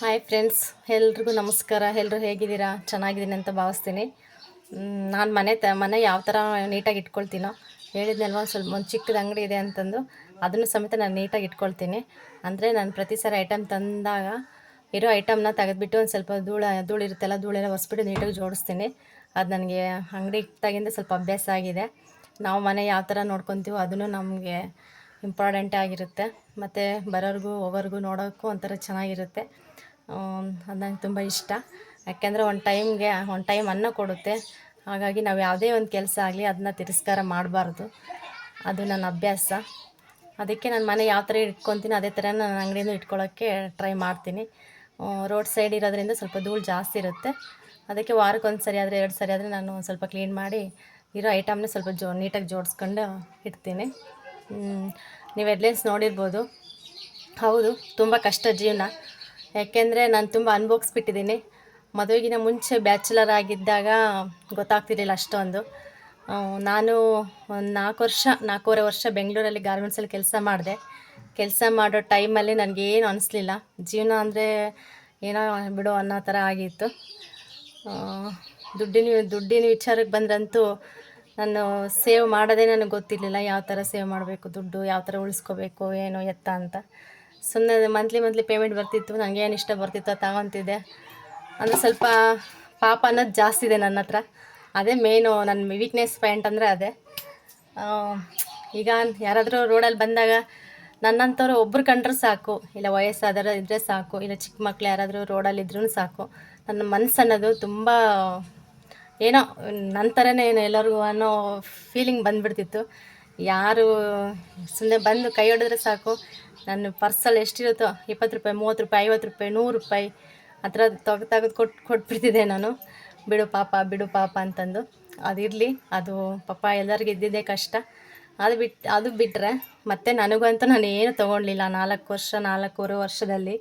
Hi friends ಎಲ್ರಿಗೂ ನಮಸ್ಕಾರ. ಎಲ್ಲರೂ ಹೇಗಿದ್ದೀರಾ? ಚೆನ್ನಾಗಿದ್ದೀನಿ ಅಂತ ಭಾವಿಸ್ತೀನಿ. ನಾನು ಮನೆ ತ, ಮನೆ ಯಾವ ಥರ ನೀಟಾಗಿ ಇಟ್ಕೊಳ್ತೀನೋ ಹೇಳಿದ್ನಲ್ವ, ಸ್ವಲ್ಪ ಒಂದು ಚಿಕ್ಕದ ಅಂಗಡಿ ಇದೆ ಅಂತಂದು. ಅದನ್ನು ಸಮೇತ ನಾನು ನೀಟಾಗಿ ಇಟ್ಕೊಳ್ತೀನಿ. ಅಂದರೆ ನಾನು ಪ್ರತಿ ಸಾರಿ ಐಟಮ್ ತಂದಾಗ ಇರೋ ಐಟಮ್ನ ತೆಗೆದುಬಿಟ್ಟು ಒಂದು ಸ್ವಲ್ಪ ಧೂಳ, ಧೂಳು ಇರುತ್ತಲ್ಲ, ಧೂಳೆಲ್ಲ ಹೊಸ್ಬಿಟ್ಟು ನೀಟಾಗಿ ಜೋಡಿಸ್ತೀನಿ. ಅದು ನನಗೆ ಅಂಗಡಿ ಇಟ್ಟಾಗಿಂದ ಸ್ವಲ್ಪ ಅಭ್ಯಾಸ ಆಗಿದೆ. ನಾವು ಮನೆ ಯಾವ ಥರ ನೋಡ್ಕೊತೀವೋ ಅದನ್ನು ನಮಗೆ ಇಂಪಾರ್ಟೆಂಟ್ ಆಗಿರುತ್ತೆ. ಮತ್ತು ಬರೋರ್ಗೂ, ಹೋಗೋರ್ಗು ನೋಡೋಕ್ಕೂ ಒಂಥರ ಚೆನ್ನಾಗಿರುತ್ತೆ. ಅದು ನಂಗೆ ತುಂಬ ಇಷ್ಟ. ಯಾಕೆಂದರೆ ಒಂದು ಟೈಮ್ಗೆ, ಒಂದು ಟೈಮ್ ಅನ್ನ ಕೊಡುತ್ತೆ. ಹಾಗಾಗಿ ನಾವು ಯಾವುದೇ ಒಂದು ಕೆಲಸ ಆಗಲಿ ಅದನ್ನ ತಿರಸ್ಕಾರ ಮಾಡಬಾರ್ದು. ಅದು ನನ್ನ ಅಭ್ಯಾಸ. ಅದಕ್ಕೆ ನಾನು ಮನೆ ಯಾವ ಥರ ಇಟ್ಕೊತೀನಿ, ಅದೇ ಥರ ನಾನು ಅಂಗಡಿಯಿಂದ ಇಟ್ಕೊಳ್ಳೋಕ್ಕೆ ಟ್ರೈ ಮಾಡ್ತೀನಿ. ರೋಡ್ ಸೈಡ್ ಇರೋದ್ರಿಂದ ಸ್ವಲ್ಪ ಧೂಳು ಜಾಸ್ತಿ ಇರುತ್ತೆ. ಅದಕ್ಕೆ ವಾರಕ್ಕೆ ಒಂದು ಸರಿ ಆದರೆ, ಎರಡು ಸರಿ ಆದರೆ ನಾನು ಸ್ವಲ್ಪ ಕ್ಲೀನ್ ಮಾಡಿ ಇರೋ ಐಟಮ್ನ ಸ್ವಲ್ಪ ಜೋ, ನೀಟಾಗಿ ಜೋಡಿಸ್ಕೊಂಡು ಇಡ್ತೀನಿ. ನೀವು ಎಡ್ಲೆನ್ಸ್ ನೋಡಿರ್ಬೋದು. ಹೌದು, ತುಂಬ ಕಷ್ಟ ಜೀವನ. ಯಾಕೆಂದರೆ ನಾನು ತುಂಬ ಅನುಭವಿಸ್ಬಿಟ್ಟಿದ್ದೀನಿ. ಮದುವೆಗಿನ ಮುಂಚೆ ಬ್ಯಾಚುಲರ್ ಆಗಿದ್ದಾಗ ಗೊತ್ತಾಗ್ತಿರಲಿಲ್ಲ ಅಷ್ಟೊಂದು. ನಾನು ಒಂದು ನಾಲ್ಕು ವರ್ಷ, ನಾಲ್ಕೂವರೆ ವರ್ಷ ಬೆಂಗಳೂರಲ್ಲಿ ಗಾರ್ಮೆಂಟ್ಸಲ್ಲಿ ಕೆಲಸ ಮಾಡಿದೆ. ಕೆಲಸ ಮಾಡೋ ಟೈಮಲ್ಲಿ ನನಗೇನು ಅನಿಸ್ಲಿಲ್ಲ. ಜೀವನ ಅಂದರೆ ಏನೋ ಬಿಡು ಅನ್ನೋ ಥರ ಆಗಿತ್ತು. ದುಡ್ಡಿನ ದುಡ್ಡಿನ ವಿಚಾರಕ್ಕೆ ಬಂದ್ರಂತೂ ನಾನು ಸೇವ್ ಮಾಡೋದೇ ನನಗೆ ಗೊತ್ತಿರಲಿಲ್ಲ. ಯಾವ ಥರ ಸೇವ್ ಮಾಡಬೇಕು, ದುಡ್ಡು, ಯಾವ ಥರ ಉಳಿಸ್ಕೋಬೇಕು, ಏನು ಎತ್ತ ಅಂತ. ಸುಮ್ಮನೆ ಮಂತ್ಲಿ ಮಂತ್ಲಿ ಪೇಮೆಂಟ್ ಬರ್ತಿತ್ತು ನನಗೆ ಏನು ಇಷ್ಟ ಬರ್ತಿತ್ತು ತಗೊಂತಿದ್ದೆ. ಅಂದರೆ ಸ್ವಲ್ಪ ಪಾಪ ಅನ್ನೋದು ಜಾಸ್ತಿ ಇದೆ ನನ್ನ ಹತ್ರ. ಅದೇ ಮೇನು ನನ್ನ ವೀಕ್ನೆಸ್ ಪಾಯಿಂಟ್ ಅಂದರೆ ಅದೇ. ಈಗ ಯಾರಾದರೂ ರೋಡಲ್ಲಿ ಬಂದಾಗ ನನ್ನಂಥವ್ರು ಒಬ್ಬರು ಕಂಡ್ರೆ ಸಾಕು. ಇಲ್ಲ ವಯಸ್ಸಾದರೂ ಇದ್ದರೆ ಸಾಕು, ಇಲ್ಲ ಚಿಕ್ಕ ಮಕ್ಳು ಯಾರಾದರೂ ರೋಡಲ್ಲಿ ಇದ್ರೂ ಸಾಕು. ನನ್ನ ಮನಸ್ಸು ಅನ್ನೋದು ತುಂಬ ಏನೋ ನನ್ನ ಥರನೇ ಏನೋ ಎಲ್ಲರಿಗೂ ಅನ್ನೋ ಫೀಲಿಂಗ್ ಬಂದುಬಿಡ್ತಿತ್ತು. ಯಾರು ಸುಮ್ಮನೆ ಬಂದು ಕೈ ಹೊಡೆದ್ರೆ ಸಾಕು. ನನ್ನ ಪರ್ಸಲ್ಲಿ ಎಷ್ಟಿರುತ್ತೋ, ಇಪ್ಪತ್ತು ರೂಪಾಯಿ, ಮೂವತ್ತು ರೂಪಾಯಿ, ಐವತ್ತು ರೂಪಾಯಿ, ನೂರು ರೂಪಾಯಿ ಆ ಥರ ತೆಗ್ದು ತೆಗೆದು ಕೊಟ್ಟು ಕೊಟ್ಬಿಡ್ತಿದ್ದೆ ನಾನು. ಬಿಡು ಪಾಪ ಬಿಡು ಪಾಪ ಅಂತಂದು. ಅದಿರಲಿ ಅದು ಪಾಪ ಎಲ್ಲರಿಗೂ ಇದ್ದಿದ್ದೇ ಕಷ್ಟ. ಅದು ಬಿಟ್ಟು ಅದು ಬಿಟ್ಟರೆ ಮತ್ತೆ ನನಗಂತೂ ನಾನು ಏನು ತೊಗೊಳ್ಲಿಲ್ಲ ನಾಲ್ಕು ವರ್ಷ, ನಾಲ್ಕೂವರೆ ವರ್ಷದಲ್ಲಿ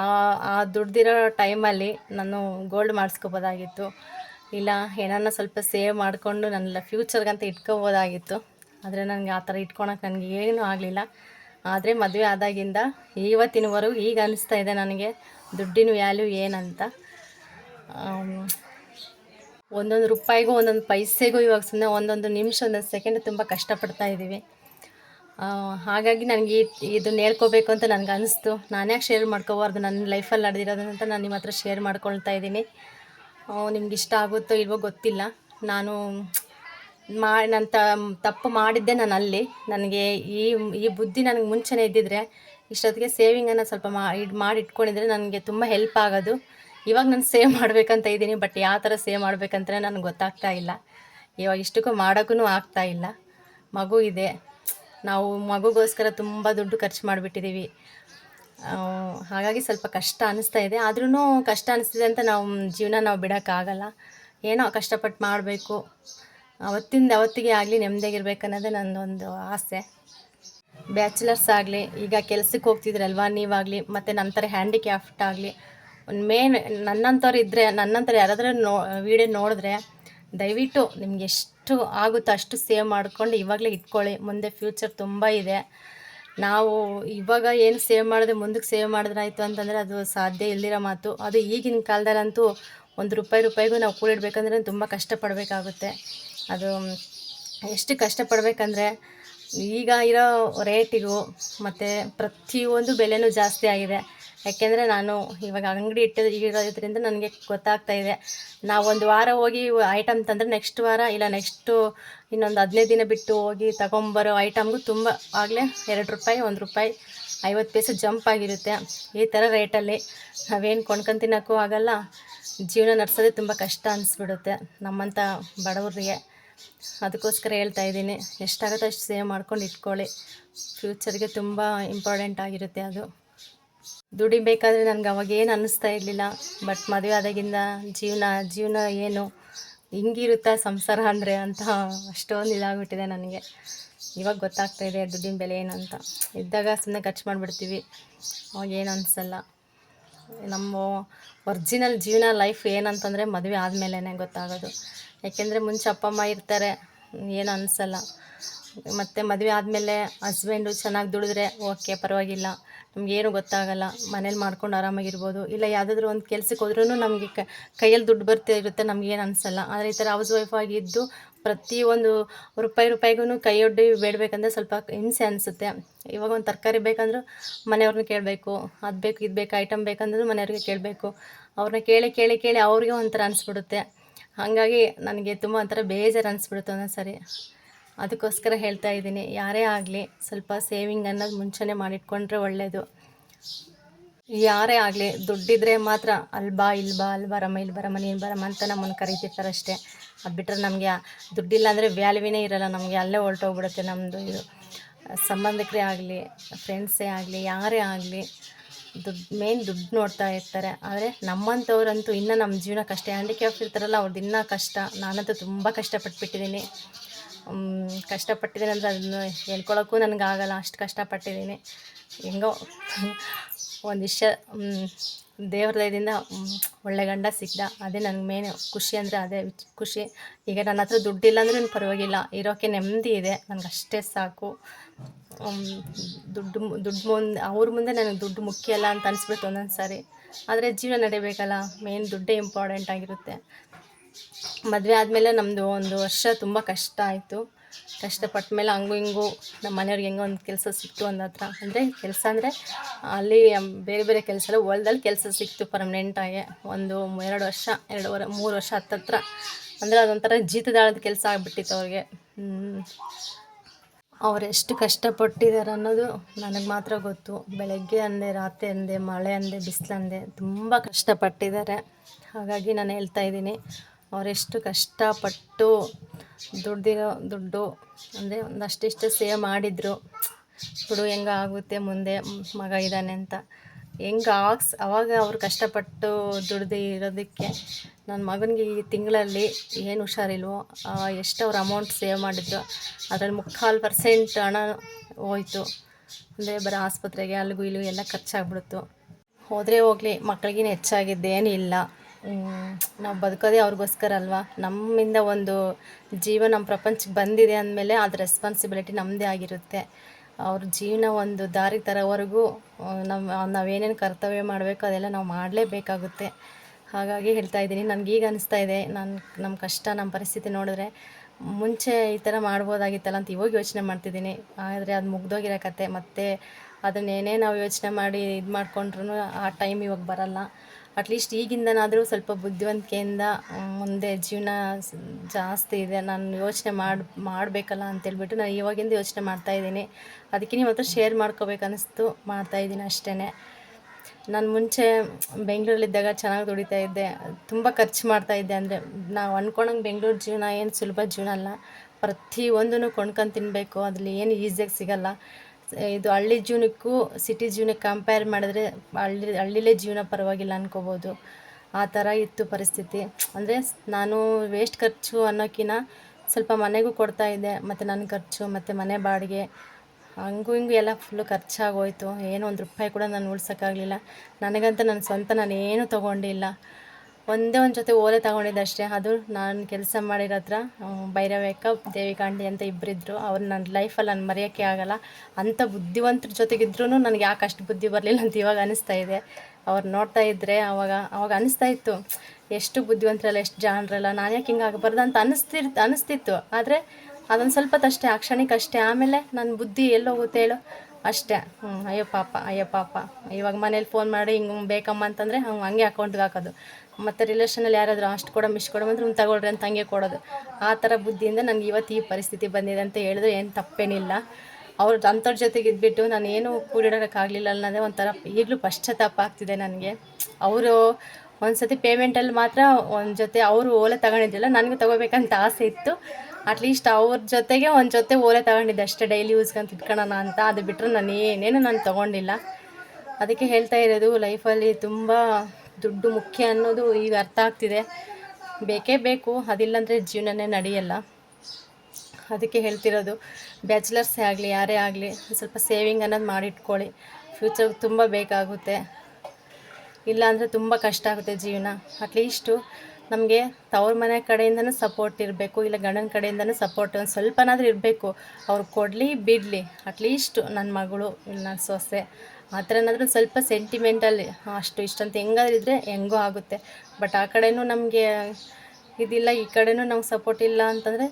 ಆ ದುಡ್ದಿರೋ ಟೈಮಲ್ಲಿ ನಾನು ಗೋಲ್ಡ್ ಮಾಡಿಸ್ಕೋಬೋದಾಗಿತ್ತು. ಇಲ್ಲ ಏನನ್ನ ಸ್ವಲ್ಪ ಸೇವ್ ಮಾಡಿಕೊಂಡು ನನ್ನ ಫ್ಯೂಚರ್ಗಂತ ಇಟ್ಕೋಬೋದಾಗಿತ್ತು. ಆದರೆ ನನಗೆ ಆ ಥರ ಇಟ್ಕೊಳಕ್ಕೆ ನನಗೆ ಏನೂ ಆಗಲಿಲ್ಲ. ಆದರೆ ಮದುವೆ ಆದಾಗಿಂದ ಇವತ್ತಿನವರೆಗೂ ಈಗ ಅನಿಸ್ತಾ ಇದೆ ನನಗೆ. ದುಡ್ಡಿನ ವ್ಯಾಲ್ಯೂ ಏನಂತ? ಒಂದೊಂದು ರೂಪಾಯಿಗೂ, ಒಂದೊಂದು ಪೈಸೆಗೂ ಇವಾಗ ಸುಮ್ಮನೆ ಒಂದೊಂದು ನಿಮಿಷ, ಒಂದೊಂದು ಸೆಕೆಂಡ್ ತುಂಬ ಕಷ್ಟಪಡ್ತಾ ಇದ್ದೀವಿ. ಹಾಗಾಗಿ ನನಗೆ ಇದನ್ನ ಹೇಳ್ಕೋಬೇಕು ಅಂತ ನನಗೆ ಅನಿಸ್ತು. ನಾನ್ಯಾಕೆ ಶೇರ್ ಮಾಡ್ಕೋಬಾರ್ದು? ನನ್ನ ಲೈಫಲ್ಲಿ ನಡೆದಿರೋದಂತ ನಾನು ನಿಮ್ಮ ಹತ್ರ ಶೇರ್ ಮಾಡ್ಕೊಳ್ತಾ ಇದ್ದೀನಿ. ನಿಮ್ಗೆ ಇಷ್ಟ ಆಗುತ್ತೋ ಇಲ್ವೋ ಗೊತ್ತಿಲ್ಲ. ನಾನು ಮಾ, ನಾನು ತಪ್ಪು ಮಾಡಿದ್ದೆ ನಾನು ಅಲ್ಲಿ. ನನಗೆ ಈ ಈ ಬುದ್ಧಿ ನನಗೆ ಮುಂಚೆನೇ ಇದ್ದಿದ್ರೆ, ಇಷ್ಟೊತ್ತಿಗೆ ಸೇವಿಂಗನ್ನು ಸ್ವಲ್ಪ ಮಾ, ಇಡ್, ಮಾಡಿ ಇಟ್ಕೊಂಡಿದ್ರೆ ನನಗೆ ತುಂಬ ಹೆಲ್ಪ್ ಆಗೋದು. ಇವಾಗ ನಾನು ಸೇವ್ ಮಾಡಬೇಕಂತ ಇದ್ದೀನಿ ಬಟ್ ಯಾವ ಥರ ಸೇವ್ ಮಾಡಬೇಕಂತ ನನಗೆ ಗೊತ್ತಾಗ್ತಾ ಇಲ್ಲ. ಇವಾಗ ಇಷ್ಟಕ್ಕೂ ಮಾಡೋಕ್ಕೂ ಆಗ್ತಾ ಇಲ್ಲ. ಮಗು ಇದೆ. ನಾವು ಮಗುಗೋಸ್ಕರ ತುಂಬ ದುಡ್ಡು ಖರ್ಚು ಮಾಡಿಬಿಟ್ಟಿದ್ದೀವಿ ಹಾಗಾಗಿ ಸ್ವಲ್ಪ ಕಷ್ಟ ಅನ್ನಿಸ್ತಾ ಇದೆ. ಆದ್ರೂ ಕಷ್ಟ ಅನಿಸ್ತಿದೆ ಅಂತ ನಾವು, ಜೀವನ ನಾವು ಬಿಡೋಕ್ಕಾಗಲ್ಲ. ಏನೋ ಕಷ್ಟಪಟ್ಟು ಮಾಡಬೇಕು. ಅವತ್ತಿಂದ ಅವತ್ತಿಗೆ ಆಗಲಿ ನೆಮ್ಮದಿಯಾಗಿರ್ಬೇಕು ನನ್ನ ನನ್ನೊಂದು ಆಸೆ. ಬ್ಯಾಚುಲರ್ಸ್ ಆಗಲಿ, ಈಗ ಕೆಲಸಕ್ಕೆ ಹೋಗ್ತಿದ್ರಲ್ವಾ ನೀವಾಗಲಿ, ಮತ್ತು ಥರ ಹ್ಯಾಂಡಿಕ್ಯಾಫ್ಟ್ ಆಗಲಿ. ಒಂದು ಮೇನ್ ನನ್ನಂಥವ್ರು ಇದ್ದರೆ ನನ್ನಂಥವ್ರು ಯಾರಾದರೂ ನೋ ವೀಡಿಯೋ ನೋಡಿದ್ರೆ ದಯವಿಟ್ಟು ನಿಮ್ಗೆ ಎಷ್ಟು ಆಗುತ್ತೋ ಅಷ್ಟು ಸೇವ್ ಮಾಡ್ಕೊಂಡು ಇವಾಗಲೇ ಇಟ್ಕೊಳ್ಳಿ. ಮುಂದೆ ಫ್ಯೂಚರ್ ತುಂಬ ಇದೆ. ನಾವು ಇವಾಗ ಏನು ಸೇವ್ ಮಾಡಿದ್ರೆ ಮುಂದಕ್ಕೆ ಸೇವ್ ಮಾಡಿದ್ರಾಯ್ತು ಅಂತಂದರೆ ಅದು ಸಾಧ್ಯ ಇಲ್ದಿರೋ ಮಾತು. ಅದು ಈಗಿನ ಕಾಲದಲ್ಲಂತೂ ಒಂದು ರೂಪಾಯಿ, ರೂಪಾಯಿಗೂ ನಾವು ಕೂಡಿಡ್ಬೇಕಂದ್ರೆ ತುಂಬ ಕಷ್ಟಪಡಬೇಕಾಗುತ್ತೆ. ಅದು, ಎಷ್ಟು ಕಷ್ಟಪಡಬೇಕಂದ್ರೆ ಈಗ ಇರೋ ರೇಟಿಗೂ ಮತ್ತು ಪ್ರತಿಯೊಂದು ಬೆಲೆನೂ ಜಾಸ್ತಿ ಆಗಿದೆ. ಯಾಕೆಂದರೆ ನಾನು ಇವಾಗ ಅಂಗಡಿ ಇಟ್ಟು ಇರೋದ್ರಿಂದ ನನಗೆ ಗೊತ್ತಾಗ್ತಾ ಇದೆ. ನಾವು ಒಂದು ವಾರ ಹೋಗಿ ಐಟಮ್ ತಂದರೆ ನೆಕ್ಸ್ಟ್ ವಾರ ಇಲ್ಲ ನೆಕ್ಸ್ಟು ಇನ್ನೊಂದು ಹದಿನೈದು ದಿನ ಬಿಟ್ಟು ಹೋಗಿ ತಗೊಂಬರೋ ಐಟಮ್ಗೂ ತುಂಬ ಆಗಲೇ ಎರಡು ರೂಪಾಯಿ, ಒಂದು ರೂಪಾಯಿ ಐವತ್ತು ಪೈಸೆ ಜಂಪ್ ಆಗಿರುತ್ತೆ. ಈ ಥರ ರೇಟಲ್ಲಿ ನಾವೇನು ಕೊಂಡ್ಕೊಂಡು ತಿನ್ನೋಕ್ಕೂ ಆಗಲ್ಲ. ಜೀವನ ನಡೆಸೋದೇ ತುಂಬ ಕಷ್ಟ ಅನಿಸ್ಬಿಡುತ್ತೆ ನಮ್ಮಂಥ ಬಡವರಿಗೆ. ಅದಕ್ಕೋಸ್ಕರ ಹೇಳ್ತಾ ಇದ್ದೀನಿ, ಎಷ್ಟಾಗುತ್ತೋ ಅಷ್ಟು ಸೇವ್ ಮಾಡ್ಕೊಂಡು ಇಟ್ಕೊಳ್ಳಿ. ಫ್ಯೂಚರ್ಗೆ ತುಂಬ ಇಂಪಾರ್ಟೆಂಟ್ ಆಗಿರುತ್ತೆ ಅದು. ದುಡಿಬೇಕಾದ್ರೆ ನನಗೆ ಅವಾಗ ಏನು ಅನ್ನಿಸ್ತಾ ಇರಲಿಲ್ಲ, ಬಟ್ ಮದುವೆ ಆದಾಗಿಂದ ಜೀವನ ಜೀವನ ಏನು, ಹಿಂಗಿರುತ್ತಾ ಸಂಸಾರ ಅಂದರೆ ಅಂತ ಅಷ್ಟೊಂದು ಇದಾಗ್ಬಿಟ್ಟಿದೆ ನನಗೆ. ಇವಾಗ ಗೊತ್ತಾಗ್ತಾ ಇದೆ ದುಡ್ಡಿನ ಬೆಲೆ ಏನು ಅಂತ. ಇದ್ದಾಗ ಸುಮ್ಮನೆ ಖರ್ಚು ಮಾಡಿಬಿಡ್ತೀವಿ, ಅವಾಗ ಏನು ಅನಿಸಲ್ಲ ನಮ್ಮ ಒರ್ಜಿನಲ್ ಜೀವನ ಲೈಫ್ ಏನಂತಂದರೆ ಮದುವೆ ಆದಮೇಲೆ ಗೊತ್ತಾಗೋದು. ಯಾಕೆಂದರೆ ಮುಂಚೆ ಅಪ್ಪ, ಅಮ್ಮ ಇರ್ತಾರೆ, ಏನು ಅನಿಸಲ್ಲ. ಮತ್ತು ಮದುವೆ ಆದಮೇಲೆ ಹಸ್ಬೆಂಡು ಚೆನ್ನಾಗಿ ದುಡಿದ್ರೆ ಓಕೆ ಪರವಾಗಿಲ್ಲ. ನಮಗೇನು ಗೊತ್ತಾಗಲ್ಲ. ಮನೇಲಿ ಮಾಡ್ಕೊಂಡು ಆರಾಮಾಗಿರ್ಬೋದು. ಇಲ್ಲ ಯಾವುದಾದ್ರೂ ಒಂದು ಕೆಲ್ಸಕ್ಕೆ ಹೋದ್ರೂ ನಮಗೆ ಕೈಯಲ್ಲಿ ದುಡ್ಡು ಬರ್ತಾ ಇರುತ್ತೆ ನಮಗೇನು ಅನಿಸಲ್ಲ. ಆದರೆ ಈ ಥರ ಹೌಸ್ ವೈಫ್ ಆಗಿದ್ದು ಪ್ರತಿಯೊಂದು ರೂಪಾಯಿ ರೂಪಾಯಿಗೂ ಕೈಯೊಡ್ಡಿ ಬೇಡಬೇಕಂದ್ರೆ ಸ್ವಲ್ಪ ಹಿಂಸೆ ಅನಿಸುತ್ತೆ. ಇವಾಗ ಒಂದು ತರಕಾರಿ ಬೇಕಂದ್ರೂ ಮನೆಯವ್ರನ್ನ ಕೇಳಬೇಕು, ಅದು ಬೇಕು, ಇದು ಬೇಕು ಐಟಮ್ ಬೇಕಂದ್ರೂ ಮನೆಯವ್ರಿಗೆ ಕೇಳಬೇಕು. ಅವ್ರನ್ನ ಕೇಳಿ ಕೇಳಿ ಕೇಳಿ ಅವ್ರಿಗೆ ಒಂಥರ ಅನಿಸ್ಬಿಡುತ್ತೆ. ಹಾಗಾಗಿ ನನಗೆ ತುಂಬ ಒಂಥರ ಬೇಜಾರು ಅನಿಸ್ಬಿಡುತ್ತೆ ಒಂದೊಂದು ಸರಿ. ಅದಕ್ಕೋಸ್ಕರ ಹೇಳ್ತಾ ಇದ್ದೀನಿ, ಯಾರೇ ಆಗಲಿ ಸ್ವಲ್ಪ ಸೇವಿಂಗ್ ಅನ್ನೋದು ಮುಂಚೆನೇ ಮಾಡಿಟ್ಕೊಂಡ್ರೆ ಒಳ್ಳೆಯದು ಯಾರೇ ಆಗಲಿ, ದುಡ್ಡಿದ್ರೆ ಮಾತ್ರ ಅಲ್ಬಾ, ಇಲ್ಬಾ ಅಲ್ಬಾರಮ್ಮ ಬಾ ಅಲ್ಲಿ ಬರಮ್ಮ ಇಲ್ಲಿ ಬರಮ್ಮ ನೀನು ಬರಮ್ಮ ಅಂತ ನಮ್ಮನ್ನು ಕರಿತಿರ್ತಾರೆ ಅಷ್ಟೇ. ಅದು ಬಿಟ್ಟರೆ ನಮಗೆ ದುಡ್ಡಿಲ್ಲ ಅಂದರೆ ವ್ಯಾಲ್ಯೂನೇ ಇರಲ್ಲ, ನಮಗೆ ಅಲ್ಲೇ ಹೊರ್ಟೋಗ್ಬಿಡುತ್ತೆ ನಮ್ಮದು ಇದು. ಸಂಬಂಧಿಕರೇ ಆಗಲಿ ಫ್ರೆಂಡ್ಸೇ ಆಗಲಿ, ಯಾರೇ ಆಗಲಿ ದುಡ್ಡು ಮೇನ್ ದುಡ್ಡು ನೋಡ್ತಾ ಇರ್ತಾರೆ. ಆದರೆ ನಮ್ಮಂಥವ್ರಂತೂ ಇನ್ನೂ ನಮ್ಮ ಜೀವನ ಕಷ್ಟ ಹ್ಯಾಂಡಿಕ್ಯಾಪ್ ಇರ್ತಾರಲ್ಲ ಅವ್ರದ್ದು ಇನ್ನೂ ಕಷ್ಟ. ನಾನಂತೂ ತುಂಬ ಕಷ್ಟಪಟ್ಬಿಟ್ಟಿದ್ದೀನಿ ಕಷ್ಟಪಟ್ಟಿದ್ದೀನಿ ಅಂದರೆ ಅದನ್ನು ಹೇಳ್ಕೊಳ್ಳೋಕ್ಕೂ ನನಗಾಗಲ್ಲ, ಅಷ್ಟು ಕಷ್ಟಪಟ್ಟಿದ್ದೀನಿ ಹೆಂಗೋ ಒಂದಿಷ್ಟ ದೇವ್ರ ದಯದಿಂದ ಒಳ್ಳೆ ಗಂಡ ಸಿಕ್ಕಿದ ಅದೇ ನನಗೆ ಮೇನ್ ಖುಷಿ ಅಂದರೆ ಅದೇ ಖುಷಿ. ಈಗ ನನ್ನ ಹತ್ರ ದುಡ್ಡಿಲ್ಲ ಅಂದ್ರೂ ಪರವಾಗಿಲ್ಲ. ಇರೋಕ್ಕೆ ನೆಮ್ಮದಿ ಇದೆ. ನನಗೆ ಅಷ್ಟೇ ಸಾಕು. ದುಡ್ಡು ದುಡ್ಡು ಮುಂದೆ, ಅವ್ರ ಮುಂದೆ ನನಗೆ ದುಡ್ಡು ಮುಖ್ಯ ಅಲ್ಲ ಅಂತ ಅನಿಸ್ಬಿಟ್ಟು ಒಂದೊಂದು ಸಾರಿ. ಆದರೆ ಜೀವನ ನಡಿಬೇಕಲ್ಲ. ಮೇನ್ ದುಡ್ಡೇ ಇಂಪಾರ್ಟೆಂಟ್ ಆಗಿರುತ್ತೆ. ಮದುವೆ ಆದಮೇಲೆ ನಮ್ಮದು ಒಂದು ವರ್ಷ ತುಂಬ ಕಷ್ಟ ಆಯಿತು. ಕಷ್ಟಪಟ್ಟ ಮೇಲೆ ಹಂಗೂ ಹಿಂಗೂ ನಮ್ಮ ಮನೆಯವ್ರಿಗೆ ಹೆಂಗೋ ಒಂದು ಕೆಲಸ ಸಿಕ್ತು ಒಂದು ಹತ್ರ. ಅಂದರೆ ಕೆಲಸ ಅಂದರೆ, ಅಲ್ಲಿ ಬೇರೆ ಬೇರೆ ಕೆಲಸ ಎಲ್ಲ ಹೊಲ್ದಲ್ಲಿ ಕೆಲಸ ಸಿಕ್ತು ಪರ್ಮನೆಂಟಾಗಿ ಒಂದು ಎರಡು ವರ್ಷ ಎರಡೂವರೆ ಮೂರು ವರ್ಷ ಹತ್ತತ್ರ. ಅಂದರೆ ಅದೊಂಥರ ಜೀತದಾಳದ ಕೆಲಸ ಆಗಿಬಿಟ್ಟಿತ್ತು ಅವ್ರಿಗೆ. ಅವ್ರು ಎಷ್ಟು ಕಷ್ಟಪಟ್ಟಿದ್ದಾರೆ ಅನ್ನೋದು ನನಗೆ ಮಾತ್ರ ಗೊತ್ತು. ಬೆಳಗ್ಗೆ ಅಂದೆ, ರಾತ್ರಿ ಅಂದೆ, ಮಳೆ ಅಂದೆ, ಬಿಸಿಲಂದೆ ತುಂಬ ಕಷ್ಟಪಟ್ಟಿದ್ದಾರೆ ಹಾಗಾಗಿ ನಾನು ಹೇಳ್ತಾ ಇದ್ದೀನಿ ಅವರೆಷ್ಟು ಕಷ್ಟಪಟ್ಟು ದುಡ್ದಿರೋ ದುಡ್ಡು, ಅಂದರೆ ಒಂದಷ್ಟಿಷ್ಟು ಸೇವ್ ಮಾಡಿದರು. ಬಿಡು, ಹೆಂಗೆ ಆಗುತ್ತೆ, ಮುಂದೆ ಮಗ ಇದ್ದಾನೆ ಅಂತ. ಹೆಂಗೆ ಆಗ್ಸ್ ಅವಾಗ ಅವ್ರು ಕಷ್ಟಪಟ್ಟು ದುಡ್ದು ಇರೋದಕ್ಕೆ ನನ್ನ ಮಗನಿಗೆ ಈ ತಿಂಗಳಲ್ಲಿ ಏನು ಹುಷಾರಿಲ್ವೋ ಎಷ್ಟು ಅವ್ರು ಅಮೌಂಟ್ ಸೇವ್ ಮಾಡಿದ್ರು. ಅದರಲ್ಲಿ ಮುಕ್ಕಾಲು ಪರ್ಸೆಂಟ್ ಹಣ ಹೋಯ್ತು. ಅಂದರೆ ಬರೀ ಆಸ್ಪತ್ರೆಗೆ ಅಲ್ಲಿಗೂ ಇಲ್ಲಿಗೂ ಎಲ್ಲ ಖರ್ಚಾಗ್ಬಿಡ್ತು. ಹೋದರೆ ಹೋಗಲಿ, ಮಕ್ಳಿಗಿನ ಹೆಚ್ಚಾಗಿದ್ದೇನಿಲ್ಲ. ನಾವು ಬದುಕೋದೇ ಅವ್ರಿಗೋಸ್ಕರ ಅಲ್ವಾ? ನಮ್ಮಿಂದ ಒಂದು ಜೀವ ನಮ್ಮ ಪ್ರಪಂಚಕ್ಕೆ ಬಂದಿದೆ ಅಂದಮೇಲೆ ಅದು ರೆಸ್ಪಾನ್ಸಿಬಿಲಿಟಿ ನಮ್ಮದೇ ಆಗಿರುತ್ತೆ. ಅವ್ರ ಜೀವನ ಒಂದು ದಾರಿ ತರೋವರೆಗೂ ನಮ್ಮ ನಾವೇನೇನು ಕರ್ತವ್ಯ ಮಾಡಬೇಕು ಅದೆಲ್ಲ ನಾವು ಮಾಡಲೇಬೇಕಾಗುತ್ತೆ. ಹಾಗಾಗಿ ಹೇಳ್ತಾ ಇದ್ದೀನಿ. ನನಗೀಗ ಅನಿಸ್ತಾ ಇದೆ, ನಾನು ನಮ್ಮ ಕಷ್ಟ ನಮ್ಮ ಪರಿಸ್ಥಿತಿ ನೋಡಿದ್ರೆ ಮುಂಚೆ ಈ ಥರ ಮಾಡ್ಬೋದಾಗಿತ್ತಲ್ಲ ಅಂತ ಇವಾಗ ಯೋಚನೆ ಮಾಡ್ತಿದ್ದೀನಿ. ಆದರೆ ಅದು ಮುಗ್ದೋಗಿರೋ ಕತೆ. ಮತ್ತು ಅದನ್ನೇನೇ ನಾವು ಯೋಚನೆ ಮಾಡಿ ಇದು ಮಾಡ್ಕೊಂಡ್ರೂ ಆ ಟೈಮ್ ಇವಾಗ ಬರಲ್ಲ. ಅಟ್ಲೀಸ್ಟ್ ಈಗಿಂದನಾದರೂ ಸ್ವಲ್ಪ ಬುದ್ಧಿವಂತಿಕೆಯಿಂದ ಮುಂದೆ ಜೀವನ ಜಾಸ್ತಿ ಇದೆ, ನಾನು ಯೋಚನೆ ಮಾಡಿ, ಮಾಡಬೇಕಲ್ಲ ಅಂತೇಳ್ಬಿಟ್ಟು ನಾನು ಇವಾಗಿಂದ ಯೋಚನೆ ಮಾಡ್ತಾಯಿದ್ದೀನಿ ಅದಕ್ಕೆ ನೀವು ಹತ್ರ ಶೇರ್ ಮಾಡ್ಕೋಬೇಕನ್ನಿಸ್ತು ಮಾಡ್ತಾಯಿದ್ದೀನಿ ಅಷ್ಟೇ ನಾನು ಮುಂಚೆ ಬೆಂಗಳೂರಲ್ಲಿದ್ದಾಗ ಚೆನ್ನಾಗಿ ದುಡಿತಾ ಇದ್ದೆ. ತುಂಬ ಖರ್ಚು ಮಾಡ್ತಾ ಇದ್ದೆ ಅಂದರೆ, ನಾವು ಅಂದ್ಕೊಂಡಂಗೆ ಬೆಂಗಳೂರು ಜೀವನ ಏನು ಸುಲಭ ಜೀವನ ಅಲ್ಲ. ಪ್ರತಿಯೊಂದನ್ನು ಕೊಂಡ್ಕೊಂಡು ತಿನ್ನಬೇಕು ಅದರಲ್ಲಿ ಏನು ಈಸಿಯಾಗಿ ಸಿಗಲ್ಲ. ಇದು ಹಳ್ಳಿ ಜೀವನಕ್ಕೂ ಸಿಟಿ ಜೀವನಕ್ಕೆ ಕಂಪೇರ್ ಮಾಡಿದ್ರೆ ಹಳ್ಳಿ, ಹಳ್ಳಿಲೇ ಜೀವನ ಪರವಾಗಿಲ್ಲ ಅನ್ಕೋಬೋದು. ಆ ಥರ ಇತ್ತು ಪರಿಸ್ಥಿತಿ. ಅಂದರೆ ನಾನು ವೇಸ್ಟ್ ಖರ್ಚು ಅನ್ನೋಕ್ಕಿಂತ ಸ್ವಲ್ಪ ಮನೆಗೂ ಕೊಡ್ತಾ ಇದ್ದೆ, ಮತ್ತು ನನ್ನ ಖರ್ಚು, ಮತ್ತು ಮನೆ ಬಾಡಿಗೆ. ಹಂಗೂ ಹಿಂಗೂ ಎಲ್ಲ ಫುಲ್ಲು ಖರ್ಚಾಗೋಯ್ತು. ಏನೋ ಒಂದು ರೂಪಾಯಿ ಕೂಡ ನಾನು ಉಳ್ಸೋಕ್ಕಾಗಲಿಲ್ಲ. ನನಗಂತ ನನ್ನ ಸ್ವಂತ ನಾನು ಏನೂ ತೊಗೊಂಡಿಲ್ಲ. ಒಂದೇ ಒಂದು ಜೊತೆ ಓಲೆ ತಗೊಂಡಿದ್ದೆ ಅಷ್ಟೇ. ಅದು ನಾನು ಕೆಲಸ ಮಾಡಿರೋ ಹತ್ರ ಭೈರವೇಕ, ದೇವಿಕಾಂಡಿ ಅಂತ ಇಬ್ಬರಿದ್ರು ಅವ್ರು ನನ್ನ ಲೈಫಲ್ಲಿ ನಾನು ಮರೆಯೋಕ್ಕೆ ಆಗಲ್ಲ. ಅಂಥ ಬುದ್ಧಿವಂತರ ಜೊತೆಗಿದ್ರೂ ನನಗೆ ಯಾಕೆ ಅಷ್ಟು ಬುದ್ಧಿ ಬರಲಿಲ್ಲ ಅಂತ ಇವಾಗ ಅನಿಸ್ತಾ ಇದೆ. ಅವ್ರು ನೋಡ್ತಾ ಇದ್ದರೆ ಅವಾಗ ಅವಾಗ ಅನಿಸ್ತಾ ಇತ್ತು. ಎಷ್ಟು ಬುದ್ಧಿವಂತರಲ್ಲ, ಎಷ್ಟು ಜಾಣರಲ್ಲ, ನಾನು ಯಾಕೆ ಹಿಂಗೆ ಆಗಬಾರ್ದು ಅಂತ ಅನಿಸ್ತಿರ್, ಅನಿಸ್ತಿತ್ತು. ಆದರೆ ಅದೊಂದು ಸ್ವಲ್ಪ ಅಷ್ಟೇ, ಆ ಕ್ಷಣಕ್ಕೆ ಅಷ್ಟೇ. ಆಮೇಲೆ ನನ್ನ ಬುದ್ಧಿ ಎಲ್ಲೋಗುತ್ತೆ ಹೇಳು? ಅಷ್ಟೇ. ಹ್ಞೂ ಅಯ್ಯೋ ಪಾಪ ಅಯ್ಯೋ ಪಾಪ. ಇವಾಗ ಮನೇಲಿ ಫೋನ್ ಮಾಡಿ ಹಿಂಗೆ ಬೇಕಮ್ಮ ಅಂತಂದರೆ ಹಂಗೆ ಹಂಗೆ ಅಕೌಂಟ್ಗೆ ಹಾಕೋದು. ಮತ್ತು ರಿಲೇಷನಲ್ಲಿ ಯಾರಾದರೂ ಅಷ್ಟು ಕೊಡೋ ಇಷ್ಟು ಕೊಡೋ ಅಂದ್ರೆ ಒಂದು ತಗೊಳ್ರಿ ಅಂತ ಹಂಗೆ ಕೊಡೋದು. ಆ ಥರ ಬುದ್ಧಿಯಿಂದ ನನಗೆ ಇವತ್ತು ಈ ಪರಿಸ್ಥಿತಿ ಬಂದಿದೆ ಅಂತ ಹೇಳಿದ್ರೆ ಏನು ತಪ್ಪೇನಿಲ್ಲ. ಅವ್ರ ಅಂಥವ್ರ ಜೊತೆಗೆ ಇದ್ಬಿಟ್ಟು ನಾನು ಏನು ಕೂಡಿಡೋಕ್ಕಾಗಲಿಲ್ಲ ಅನ್ನೋದೇ ಒಂಥರ ಈಗಲೂ ಪಶ್ಚಾತ್ತಾಪ ಆಗ್ತಿದೆ ನನಗೆ. ಅವರು ಒಂದು ಸತಿ ಪೇಮೆಂಟಲ್ಲಿ ಮಾತ್ರ ಒಂದು ಜೊತೆ ಅವರು ಓಲೆ ತಗೊಂಡಿದ್ದಿಲ್ಲ, ನನಗೆ ತಗೋಬೇಕಂತ ಆಸೆ ಇತ್ತು. ಅಟ್ಲೀಸ್ಟ್ ಅವ್ರ ಜೊತೆಗೆ ಒಂದು ಜೊತೆ ಓಲೆ ತಗೊಂಡಿದ್ದೆ ಅಷ್ಟೇ ಡೈಲಿ ಯೂಸ್ಗೆ ಅಂತ ಇಟ್ಕೊಳ್ಳೋಣ ಅಂತ. ಅದು ಬಿಟ್ಟರೆ ನಾನು ಏನೇನು ನಾನು ತೊಗೊಂಡಿಲ್ಲ. ಅದಕ್ಕೆ ಹೇಳ್ತಾ ಇರೋದು ಲೈಫಲ್ಲಿ ತುಂಬ ದುಡ್ಡು ಮುಖ್ಯ ಅನ್ನೋದು ಈಗ ಅರ್ಥ ಆಗ್ತಿದೆ. ಬೇಕೇ ಬೇಕು, ಅದಿಲ್ಲಂದರೆ ಜೀವನನೇ ನಡೆಯಲ್ಲ. ಅದಕ್ಕೆ ಹೇಳ್ತಿರೋದು, ಬ್ಯಾಚುಲರ್ಸೇ ಆಗಲಿ, ಯಾರೇ ಆಗಲಿ, ಸ್ವಲ್ಪ ಸೇವಿಂಗ್ ಅನ್ನೋದು ಮಾಡಿಟ್ಕೊಳ್ಳಿ. ಫ್ಯೂಚರ್ಗೆ ತುಂಬ ಬೇಕಾಗುತ್ತೆ. ಇಲ್ಲಾಂದರೆ ತುಂಬ ಕಷ್ಟ ಆಗುತ್ತೆ ಜೀವನ. ಅಟ್ಲೀಸ್ಟು ನಮಗೆ ತವ್ರ ಮನೆ ಕಡೆಯಿಂದನೂ ಸಪೋರ್ಟ್ ಇರಬೇಕು, ಇಲ್ಲ ಗಂಡನ ಕಡೆಯಿಂದನೂ ಸಪೋರ್ಟ್ ಒಂದು ಸ್ವಲ್ಪನಾದ್ರೂ ಇರಬೇಕು. ಅವ್ರು ಕೊಡಲಿ, ಬಿಡಲಿ ಅಟ್ಲೀಸ್ಟ್ ನನ್ನ ಮಗಳು, ಇಲ್ಲ ನನ್ನ ಸೊಸೆ, ಆ ಥರ ಏನಾದರೂ ಸ್ವಲ್ಪ ಸೆಂಟಿಮೆಂಟಲ್ಲಿ ಅಷ್ಟು ಇಷ್ಟಂತ ಹೆಂಗಾದ್ರೂ ಇದ್ದರೆ ಹೆಂಗೋ ಆಗುತ್ತೆ. ಬಟ್ ಆ ಕಡೆನೂ ನಮಗೆ ಇದಿಲ್ಲ, ಈ ಕಡೆನೂ ನಮ್ಗೆ ಸಪೋರ್ಟ್ ಇಲ್ಲ ಅಂತಂದರೆ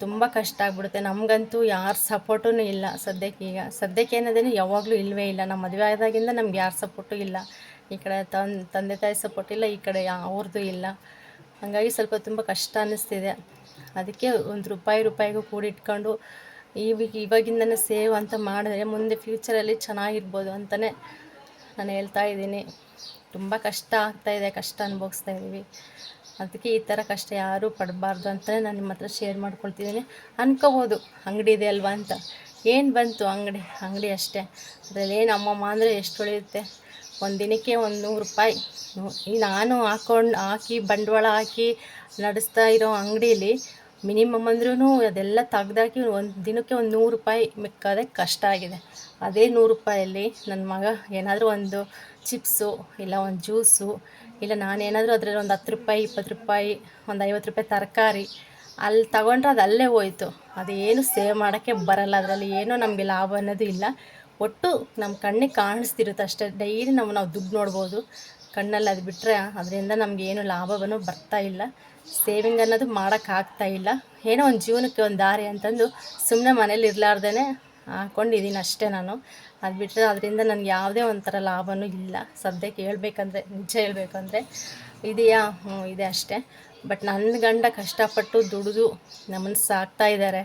ತುಂಬ ಕಷ್ಟ ಆಗ್ಬಿಡುತ್ತೆ. ನಮಗಂತೂ ಯಾರ ಸಪೋರ್ಟೂ ಇಲ್ಲ. ಸದ್ಯಕ್ಕೆ ಈಗ, ಸದ್ಯಕ್ಕೆ ಏನದೇನು ಯಾವಾಗಲೂ ಇಲ್ಲವೇ ಇಲ್ಲ. ನಮ್ಮ ಮದುವೆ ಆದಾಗಿಂದ ನಮ್ಗೆ ಯಾರ ಸಪೋರ್ಟು ಇಲ್ಲ. ಈ ಕಡೆ ತಂದೆ ತಾಯಿ ಸಪೋರ್ಟ್ ಇಲ್ಲ, ಈ ಕಡೆ ಅವ್ರದ್ದು ಇಲ್ಲ. ಹಾಗಾಗಿ ಸ್ವಲ್ಪ ತುಂಬ ಕಷ್ಟ ಅನ್ನಿಸ್ತಿದೆ. ಅದಕ್ಕೆ ಒಂದು ರೂಪಾಯಿ ರೂಪಾಯಿಗೂ ಕೂಡಿಟ್ಕೊಂಡು ಈಗ ಇವಾಗಿಂದನೇ ಸೇವ್ ಅಂತ ಮಾಡಿದ್ರೆ ಮುಂದೆ ಫ್ಯೂಚರಲ್ಲಿ ಚೆನ್ನಾಗಿರ್ಬೋದು ಅಂತಲೇ ನಾನು ಹೇಳ್ತಾ ಇದ್ದೀನಿ. ತುಂಬ ಕಷ್ಟ ಆಗ್ತಾಯಿದೆ ಕಷ್ಟ ಅನುಭವಿಸ್ತಾ ಇದ್ದೀವಿ. ಅದಕ್ಕೆ ಈ ಥರ ಕಷ್ಟ ಯಾರೂ ಪಡಬಾರ್ದು ಅಂತಲೇ ನಾನು ನಿಮ್ಮ ಹತ್ರ ಶೇರ್ ಮಾಡ್ಕೊಳ್ತಿದ್ದೀನಿ. ಅನ್ಕೋಬೋದು ಅಂಗಡಿ ಇದೆ ಅಲ್ವಾ ಅಂತ. ಏನು ಬಂತು ಅಂಗಡಿ? ಅಂಗಡಿ ಅಷ್ಟೇ. ಅದರಲ್ಲಿ ಏನು ಅಮ್ಮಮ್ಮ ಅಂದರೆ ಎಷ್ಟು ಉಳಿಯುತ್ತೆ? ಒಂದು ದಿನಕ್ಕೆ ಒಂದು ನೂರು ರೂಪಾಯಿ. ಈ ನಾನು ಹಾಕೊಂಡು ಹಾಕಿ, ಬಂಡವಾಳ ಹಾಕಿ ನಡೆಸ್ತಾ ಇರೋ ಅಂಗಡೀಲಿ ಮಿನಿಮಮ್ ಅಂದ್ರೂ ಅದೆಲ್ಲ ತೆಗ್ದಾಕಿ ಒಂದು ದಿನಕ್ಕೆ ಒಂದು ನೂರು ರೂಪಾಯಿ ಮಿಕ್ಕೋದೇ ಕಷ್ಟ ಆಗಿದೆ. ಅದೇ ನೂರು ರೂಪಾಯಲ್ಲಿ ನನ್ನ ಮಗ ಏನಾದರೂ ಒಂದು ಚಿಪ್ಸು ಇಲ್ಲ ಒಂದು ಜ್ಯೂಸು ಇಲ್ಲ ನಾನೇನಾದರೂ ಅದರಲ್ಲಿ ಒಂದು ಹತ್ತು ರೂಪಾಯಿ, ಇಪ್ಪತ್ತು ರೂಪಾಯಿ, ಒಂದು ಐವತ್ತು ರೂಪಾಯಿ ತರಕಾರಿ ಅಲ್ಲಿ ತಗೊಂಡ್ರೆ ಅದು ಅಲ್ಲೇ ಹೋಯ್ತು. ಅದೇನು ಸೇವ್ ಮಾಡೋಕ್ಕೆ ಬರಲ್ಲ. ಅದರಲ್ಲಿ ಏನೂ ನಮಗೆ ಲಾಭ ಅನ್ನೋದು ಇಲ್ಲ. ಒಟ್ಟು ನಮ್ಮ ಕಣ್ಣಿಗೆ ಕಾಣಿಸ್ತಿರುತ್ತೆ ಅಷ್ಟೇ. ಡೈಲಿ ನಾವು ನಾವು ದುಡ್ಡು ನೋಡ್ಬೋದು. ಕಣ್ಣಲ್ಲಿ ಅದು ಬಿಟ್ಟರೆ ಅದರಿಂದ ನಮಗೆ ಏನು ಲಾಭವನ್ನು ಬರ್ತಾ ಇಲ್ಲ. ಸೇವಿಂಗ್ ಅನ್ನೋದು ಮಾಡೋಕ್ಕಾಗ್ತಾ ಇಲ್ಲ. ಏನೋ ಒಂದು ಜೀವನಕ್ಕೆ ಒಂದು ದಾರಿ ಅಂತಂದು ಸುಮ್ಮನೆ ಮನೇಲಿ ಇರಲಾರ್ದೇ ಹಾಕ್ಕೊಂಡಿದ್ದೀನಿ ಅಷ್ಟೇ ನಾನು. ಅದು ಬಿಟ್ಟರೆ ಅದರಿಂದ ನನಗೆ ಯಾವುದೇ ಒಂಥರ ಲಾಭವೂ ಇಲ್ಲ. ಸದ್ಯಕ್ಕೆ ಹೇಳ್ಬೇಕಂದ್ರೆ, ನಿಜ ಹೇಳಬೇಕಂದ್ರೆ ಇದೆಯಾ? ಹ್ಞೂ ಇದೆ ಅಷ್ಟೇ. ಬಟ್ ನನ್ನ ಗಂಡ ಕಷ್ಟಪಟ್ಟು ದುಡಿದು ನಮ್ಮನ್ನು ಸಾಕ್ತಾ ಇದ್ದಾರೆ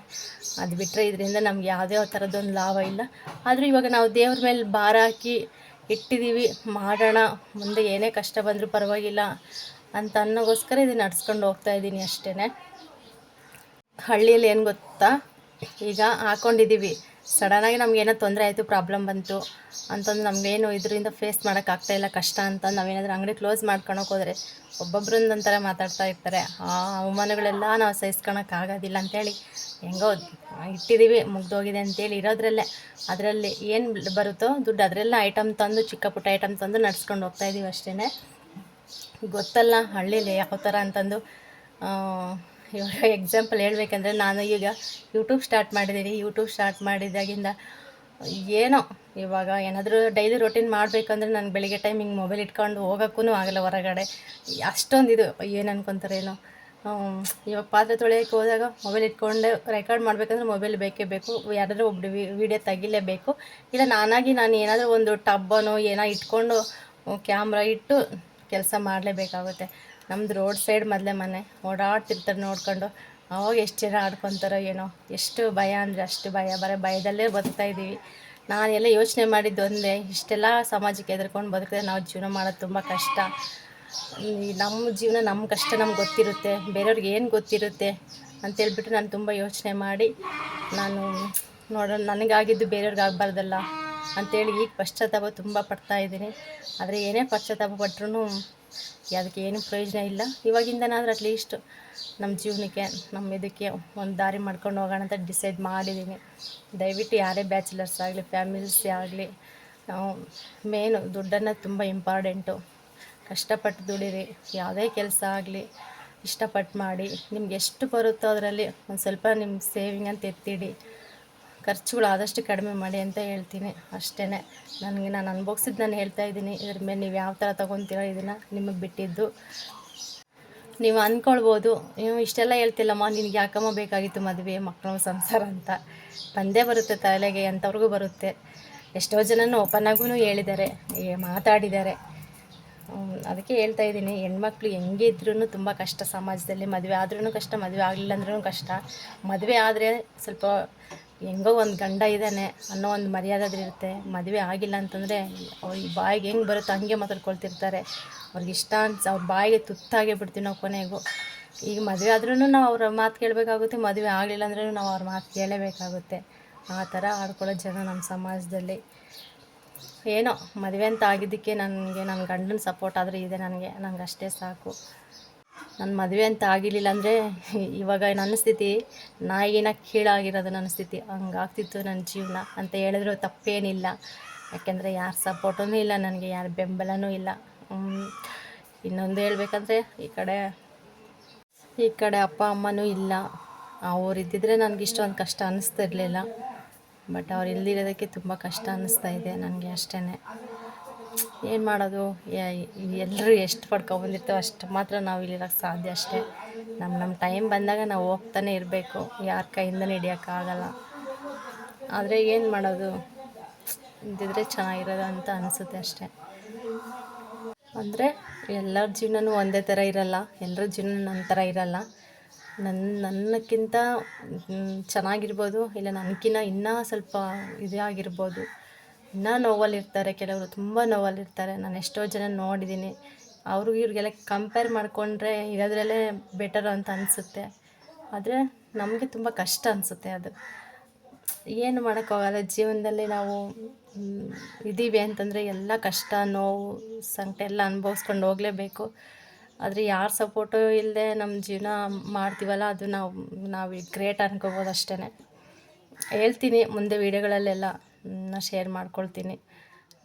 ಅದು ಬಿಟ್ಟರೆ ಇದರಿಂದ ನಮ್ಗೆ ಯಾವುದೇ ಥರದ್ದೊಂದು ಲಾಭ ಇಲ್ಲ. ಆದರೂ ಇವಾಗ ನಾವು ದೇವ್ರ ಮೇಲೆ ಭಾರ ಹಾಕಿ ಇಟ್ಟಿದ್ದೀವಿ. ಮಾಡೋಣ. ಮುಂದೆ ಏನೇ ಕಷ್ಟ ಬಂದರೂ ಪರವಾಗಿಲ್ಲ ಅಂತ ಅನ್ನೋಗೋಸ್ಕರ ಇದು ನಡ್ಸ್ಕೊಂಡು ಹೋಗ್ತಾ ಇದ್ದೀನಿ ಅಷ್ಟೇ ಹಳ್ಳಿಯಲ್ಲಿ ಏನು ಗೊತ್ತಾ? ಈಗ ಹಾಕ್ಕೊಂಡಿದ್ದೀವಿ ಸಡನ್ನಾಗಿ ನಮಗೇನೋ ತೊಂದರೆ ಆಯಿತು ಪ್ರಾಬ್ಲಮ್ ಬಂತು ಅಂತಂದು ನಮಗೇನು ಇದರಿಂದ ಫೇಸ್ ಮಾಡೋಕ್ಕಾಗ್ತಾ ಇಲ್ಲ, ಕಷ್ಟ ಅಂತ ನಾವೇನಾದರೂ ಅಂಗಡಿ ಕ್ಲೋಸ್ ಮಾಡ್ಕೊಳಕ್ಕೆ ಹೋದರೆ ಒಬ್ಬೊಬ್ರೊಂದೊಂಥರ ಮಾತಾಡ್ತಾ ಇರ್ತಾರೆ. ಆ ಅವಮಾನಗಳೆಲ್ಲ ನಾವು ಸಹಿಸ್ಕೊಳಕ್ಕಾಗೋದಿಲ್ಲ ಅಂತೇಳಿ ಹೆಂಗೋ ಇಟ್ಟಿದ್ದೀವಿ ಮುಗ್ದೋಗಿದೆ ಅಂತೇಳಿ ಇರೋದ್ರಲ್ಲೇ. ಅದರಲ್ಲಿ ಏನು ಬರುತ್ತೋ ದುಡ್ಡು, ಅದರೆಲ್ಲ ಐಟಮ್ ತಂದು, ಚಿಕ್ಕ ಪುಟ್ಟ ಐಟಮ್ ತಂದು ನಡ್ಸ್ಕೊಂಡು ಹೋಗ್ತಾಯಿದ್ದೀವಿ ಅಷ್ಟೇ ಗೊತ್ತಲ್ಲ ಹಳ್ಳೀಲಿ ಯಾವ ಥರ ಅಂತಂದು ಇವಾಗ ಎಕ್ಸಾಂಪಲ್ ಹೇಳ್ಬೇಕಂದ್ರೆ ನಾನು ಈಗ ಯೂಟ್ಯೂಬ್ ಸ್ಟಾರ್ಟ್ ಮಾಡಿದ್ದೀನಿ. ಯೂಟ್ಯೂಬ್ ಸ್ಟಾರ್ಟ್ ಮಾಡಿದಾಗಿಂದ ಏನೋ ಇವಾಗ ಏನಾದರೂ ಡೈಲಿ ರೊಟೀನ್ ಮಾಡಬೇಕಂದ್ರೆ ನಾನು ಬೆಳಿಗ್ಗೆ ಟೈಮ್ ಹಿಂಗೆ ಮೊಬೈಲ್ ಇಟ್ಕೊಂಡು ಹೋಗೋಕ್ಕೂ ಆಗಲ್ಲ ಹೊರಗಡೆ. ಅಷ್ಟೊಂದು ಇದು ಏನು ಅನ್ಕೊತಾರೇನೋ ಇವಾಗ ಪಾತ್ರೆ ತೊಳೆಯೋಕ್ಕೆ ಹೋದಾಗ ಮೊಬೈಲ್ ಇಟ್ಕೊಂಡೆ ರೆಕಾರ್ಡ್ ಮಾಡಬೇಕಂದ್ರೆ ಮೊಬೈಲ್ ಬೇಕೇ ಬೇಕು. ಯಾರಾದರೂ ಒಬ್ರು ವಿಡಿಯೋ ತೆಗಿಲೇಬೇಕು. ಇಲ್ಲ ನಾನಾಗಿ ನಾನು ಏನಾದರೂ ಒಂದು ಟಬ್ಬನೋ ಏನೋ ಇಟ್ಕೊಂಡು ಕ್ಯಾಮ್ರಾ ಇಟ್ಟು ಕೆಲಸ ಮಾಡಲೇಬೇಕಾಗುತ್ತೆ. ನಮ್ದು ರೋಡ್ ಸೈಡ್ ಮೊದಲೇ ಮನೆ. ಓಡಾಡ್ತಿರ್ತಾರೆ ನೋಡ್ಕೊಂಡು. ಅವಾಗ ಎಷ್ಟು ಜನ ಆಡ್ಕೊತಾರೋ ಏನೋ. ಎಷ್ಟು ಭಯ ಅಂದರೆ ಅಷ್ಟು ಭಯ. ಬರೀ ಭಯದಲ್ಲೇ ಬದುಕ್ತಾ ಇದ್ದೀವಿ. ನಾನೆಲ್ಲ ಯೋಚನೆ ಮಾಡಿದ್ದು ಒಂದೇ, ಇಷ್ಟೆಲ್ಲ ಸಮಾಜಕ್ಕೆ ಎದುರ್ಕೊಂಡು ಬದುಕಿದ್ರೆ ನಾವು ಜೀವನ ಮಾಡೋದು ತುಂಬ ಕಷ್ಟ. ನಮ್ಮ ಜೀವನ ನಮ್ಮ ಕಷ್ಟ, ನಮ್ಗೆ ಗೊತ್ತಿರುತ್ತೆ. ಬೇರೆಯವ್ರಿಗೆ ಏನು ಗೊತ್ತಿರುತ್ತೆ ಅಂತೇಳ್ಬಿಟ್ಟು ನಾನು ತುಂಬ ಯೋಚನೆ ಮಾಡಿ ನಾನು ನೋಡೋಣ, ನನಗಾಗಿದ್ದು ಬೇರೆಯವ್ರಿಗೆ ಆಗಬಾರ್ದಲ್ಲ ಅಂತೇಳಿ ಈಗ ಪಶ್ಚಾತ್ತಾಪ ತುಂಬ ಪಡ್ತಾ ಇದ್ದೀನಿ. ಆದರೆ ಏನೇ ಪಶ್ಚಾತ್ತಾಪ ಪಟ್ರೂ ಅದಕ್ಕೆ ಏನೂ ಪ್ರಯೋಜನ ಇಲ್ಲ. ಇವಾಗಿಂದನಾದ್ರೂ ಅಟ್ಲೀಸ್ಟ್ ನಮ್ಮ ಜೀವನಕ್ಕೆ, ನಮ್ಮ ಇದಕ್ಕೆ ಒಂದು ದಾರಿ ಮಾಡ್ಕೊಂಡು ಹೋಗೋಣ ಅಂತ ಡಿಸೈಡ್ ಮಾಡಿದ್ದೀನಿ. ದಯವಿಟ್ಟು ಯಾರೇ ಬ್ಯಾಚುಲರ್ಸ್ ಆಗಲಿ ಫ್ಯಾಮಿಲೀಸ್ ಆಗಲಿ ಮೇನು ದುಡ್ಡನ್ನು ತುಂಬ ಇಂಪಾರ್ಟೆಂಟು ಕಷ್ಟಪಟ್ಟು ದುಡೀರಿ, ಯಾವುದೇ ಕೆಲಸ ಆಗಲಿ, ಇಷ್ಟಪಟ್ಟು ಮಾಡಿ, ನಿಮ್ಗೆ ಎಷ್ಟು ಬರುತ್ತೋ ಅದರಲ್ಲಿ ಒಂದು ಸ್ವಲ್ಪ ನಿಮ್ಮ ಸೇವಿಂಗ್ ಅಂತ ಎತ್ತಿಡಿ. ಖರ್ಚುಗಳು ಆದಷ್ಟು ಕಡಿಮೆ ಮಾಡಿ ಅಂತ ಹೇಳ್ತೀನಿ. ಅಷ್ಟೇ ನನಗೆ ನಾನು ಅನ್ಭೋಗ್ಸಿದ್ದು ನಾನು ಹೇಳ್ತಾ ಇದ್ದೀನಿ. ಇದ್ರ ಮೇಲೆ ನೀವು ಯಾವ ಥರ ತೊಗೊತೀರೋ ಇದನ್ನು ನಿಮಗೆ ಬಿಟ್ಟಿದ್ದು. ನೀವು ಅಂದ್ಕೊಳ್ಬೋದು ನೀವು ಇಷ್ಟೆಲ್ಲ ಹೇಳ್ತಿಲ್ಲಮ್ಮ, ನಿನಗೆ ಯಾಕಮ್ಮ ಬೇಕಾಗಿತ್ತು ಮದುವೆ, ಮಕ್ಕಳು, ಸಂಸಾರ ಅಂತ. ಬಂದೇ ಬರುತ್ತೆ ತಲೆಗೆ ಎಂಥವ್ರಿಗೂ ಬರುತ್ತೆ. ಎಷ್ಟೋ ಜನನೂ ಓಪನ್ ಆಗೂ ಹೇಳಿದ್ದಾರೆ ಮಾತಾಡಿದ್ದಾರೆ ಅದಕ್ಕೆ ಹೇಳ್ತಾ ಇದ್ದೀನಿ. ಹೆಣ್ಮಕ್ಳು ಹೆಂಗೆ ಇದ್ರೂ ತುಂಬ ಕಷ್ಟ ಸಮಾಜದಲ್ಲಿ. ಮದುವೆ ಆದ್ರೂ ಕಷ್ಟ, ಮದುವೆ ಆಗಲಿಲ್ಲ ಅಂದ್ರೂ ಕಷ್ಟ. ಮದುವೆ ಆದರೆ ಸ್ವಲ್ಪ ಹೆಂಗೋ ಒಂದು ಗಂಡ ಇದ್ದಾನೆ ಅನ್ನೋ ಒಂದು ಮರ್ಯಾದೆ ಇರುತ್ತೆ. ಮದುವೆ ಆಗಿಲ್ಲ ಅಂತಂದರೆ ಅವ್ರಿಗೆ ಬಾಯಿಗೆ ಹೆಂಗೆ ಬರುತ್ತೋ ಹಂಗೆ ಮಾತಾಡ್ಕೊಳ್ತಿರ್ತಾರೆ. ಅವ್ರಿಗೆ ಇಷ್ಟ ಅನ್ಸ ಅವ್ರ ಬಾಯಿಗೆ ತುತ್ತಾಗೇ ಬಿಡ್ತೀವಿ ನಾವು ಕೊನೆಗೂ. ಈಗ ಮದುವೆ ಆದ್ರೂ ನಾವು ಅವ್ರ ಮಾತು ಕೇಳಬೇಕಾಗುತ್ತೆ, ಮದುವೆ ಆಗಲಿಲ್ಲ ಅಂದ್ರೂ ನಾವು ಅವ್ರ ಮಾತು ಕೇಳಲೇಬೇಕಾಗುತ್ತೆ ಆ ಥರ ಆಡ್ಕೊಳ್ಳೋ ಜನ ನಮ್ಮ ಸಮಾಜದಲ್ಲಿ. ಏನೋ ಮದುವೆ ಅಂತ ಆಗಿದ್ದಕ್ಕೆ ನನಗೆ ನನ್ನ ಗಂಡನ ಸಪೋರ್ಟ್ ಆದರೂ ಇದೆ ನನಗೆ ನನಗೆ ಅಷ್ಟೇ ಸಾಕು. ನನ್ನ ಮದುವೆ ಅಂತ ಆಗಿರಲಿಲ್ಲ ಅಂದರೆ ಇವಾಗ ನನ್ನ ಸ್ಥಿತಿ ನಾಯಿಗಿನ ಕೀಳಾಗಿರೋದು ನನ್ನ ಸ್ಥಿತಿ ಹಂಗಾಗ್ತಿತ್ತು ನನ್ನ ಜೀವನ ಅಂತ ಹೇಳಿದ್ರು ತಪ್ಪೇನಿಲ್ಲ. ಯಾಕೆಂದರೆ ಯಾರ ಸಪೋರ್ಟೂ ಇಲ್ಲ, ನನಗೆ ಯಾರ ಬೆಂಬಲನೂ ಇಲ್ಲ. ಇನ್ನೊಂದು ಹೇಳ್ಬೇಕಂದ್ರೆ ಈ ಕಡೆ ಈ ಕಡೆ ಅಪ್ಪ ಅಮ್ಮನೂ ಇಲ್ಲ. ಅವ್ರು ಇದ್ದಿದ್ರೆ ನನಗೆ ಇಷ್ಟೊಂದು ಕಷ್ಟ ಅನ್ನಿಸ್ತಿರ್ಲಿಲ್ಲ ಬಟ್ ಅವ್ರು ಇಲ್ದಿರೋದಕ್ಕೆ ತುಂಬ ಕಷ್ಟ ಅನ್ನಿಸ್ತಾ ಇದೆ ನನಗೆ ಅಷ್ಟೇ ಏನು ಮಾಡೋದು? ಎಲ್ಲರೂ ಎಷ್ಟು ಪಡ್ಕೊಬಂದಿರ್ತೇವೆ ಅಷ್ಟು ಮಾತ್ರ ನಾವು ಇಲ್ಲಿರೋಕ್ಕೆ ಸಾಧ್ಯ ಅಷ್ಟೇ. ನಮ್ಮ ನಮ್ಮ ಟೈಮ್ ಬಂದಾಗ ನಾವು ಹೋಗ್ತಾನೆ ಇರಬೇಕು. ಯಾರ ಕೈಯಿಂದನೇ ಹಿಡಿಯೋಕ್ಕಾಗಲ್ಲ ಆದರೆ ಏನು ಮಾಡೋದು? ಇದ್ದಿದ್ರೆ ಚೆನ್ನಾಗಿರೋದು ಅಂತ ಅನಿಸುತ್ತೆ ಅಷ್ಟೇ. ಅಂದರೆ ಎಲ್ಲರ ಜೀವನನೂ ಒಂದೇ ಥರ ಇರಲ್ಲ. ಎಲ್ಲರ ಜೀವನ ನನ್ನ ಥರ ಇರಲ್ಲ. ನನ್ನ ನನ್ನಕ್ಕಿಂತ ಚೆನ್ನಾಗಿರ್ಬೋದು. ಇಲ್ಲ ನನಗಿನ್ನ ಇನ್ನೂ ಸ್ವಲ್ಪ ಇದಾಗಿರ್ಬೋದು ಇನ್ನೂ ನೋವಲ್ಲಿರ್ತಾರೆ, ಕೆಲವರು ತುಂಬ ನೋವಲ್ಲಿರ್ತಾರೆ. ನಾನು ಎಷ್ಟೋ ಜನ ನೋಡಿದ್ದೀನಿ ಅವರು ಇವ್ರಿಗೆಲ್ಲ ಕಂಪೇರ್ ಮಾಡಿಕೊಂಡ್ರೆ ಇರೋದ್ರಲ್ಲೇ ಬೆಟರ್ ಅಂತ ಅನಿಸುತ್ತೆ. ಆದರೆ ನಮಗೆ ತುಂಬ ಕಷ್ಟ ಅನಿಸುತ್ತೆ ಅದು. ಏನು ಮಾಡೋಕ್ಕಾಗಲ್ಲ. ಜೀವನದಲ್ಲಿ ನಾವು ಇದ್ದೀವಿ ಅಂತಂದರೆ ಎಲ್ಲ ಕಷ್ಟ, ನೋವು, ಸಂಕಟ ಎಲ್ಲ ಅನುಭವಿಸ್ಕೊಂಡು ಹೋಗಲೇಬೇಕು. ಆದರೆ ಯಾರ ಸಪೋರ್ಟು ಇಲ್ಲದೆ ನಮ್ಮ ಜೀವನ ಮಾಡ್ತೀವಲ್ಲ, ಅದು ನಾವು ನಾವು ಗ್ರೇಟ್ ಅನ್ಕೋಬೋದು ಅಷ್ಟೇ ಹೇಳ್ತೀನಿ ಮುಂದೆ ವೀಡಿಯೋಗಳಲ್ಲೆಲ್ಲ ನಾ ಶೇರ್ ಮಾಡ್ಕೊಳ್ತೀನಿ.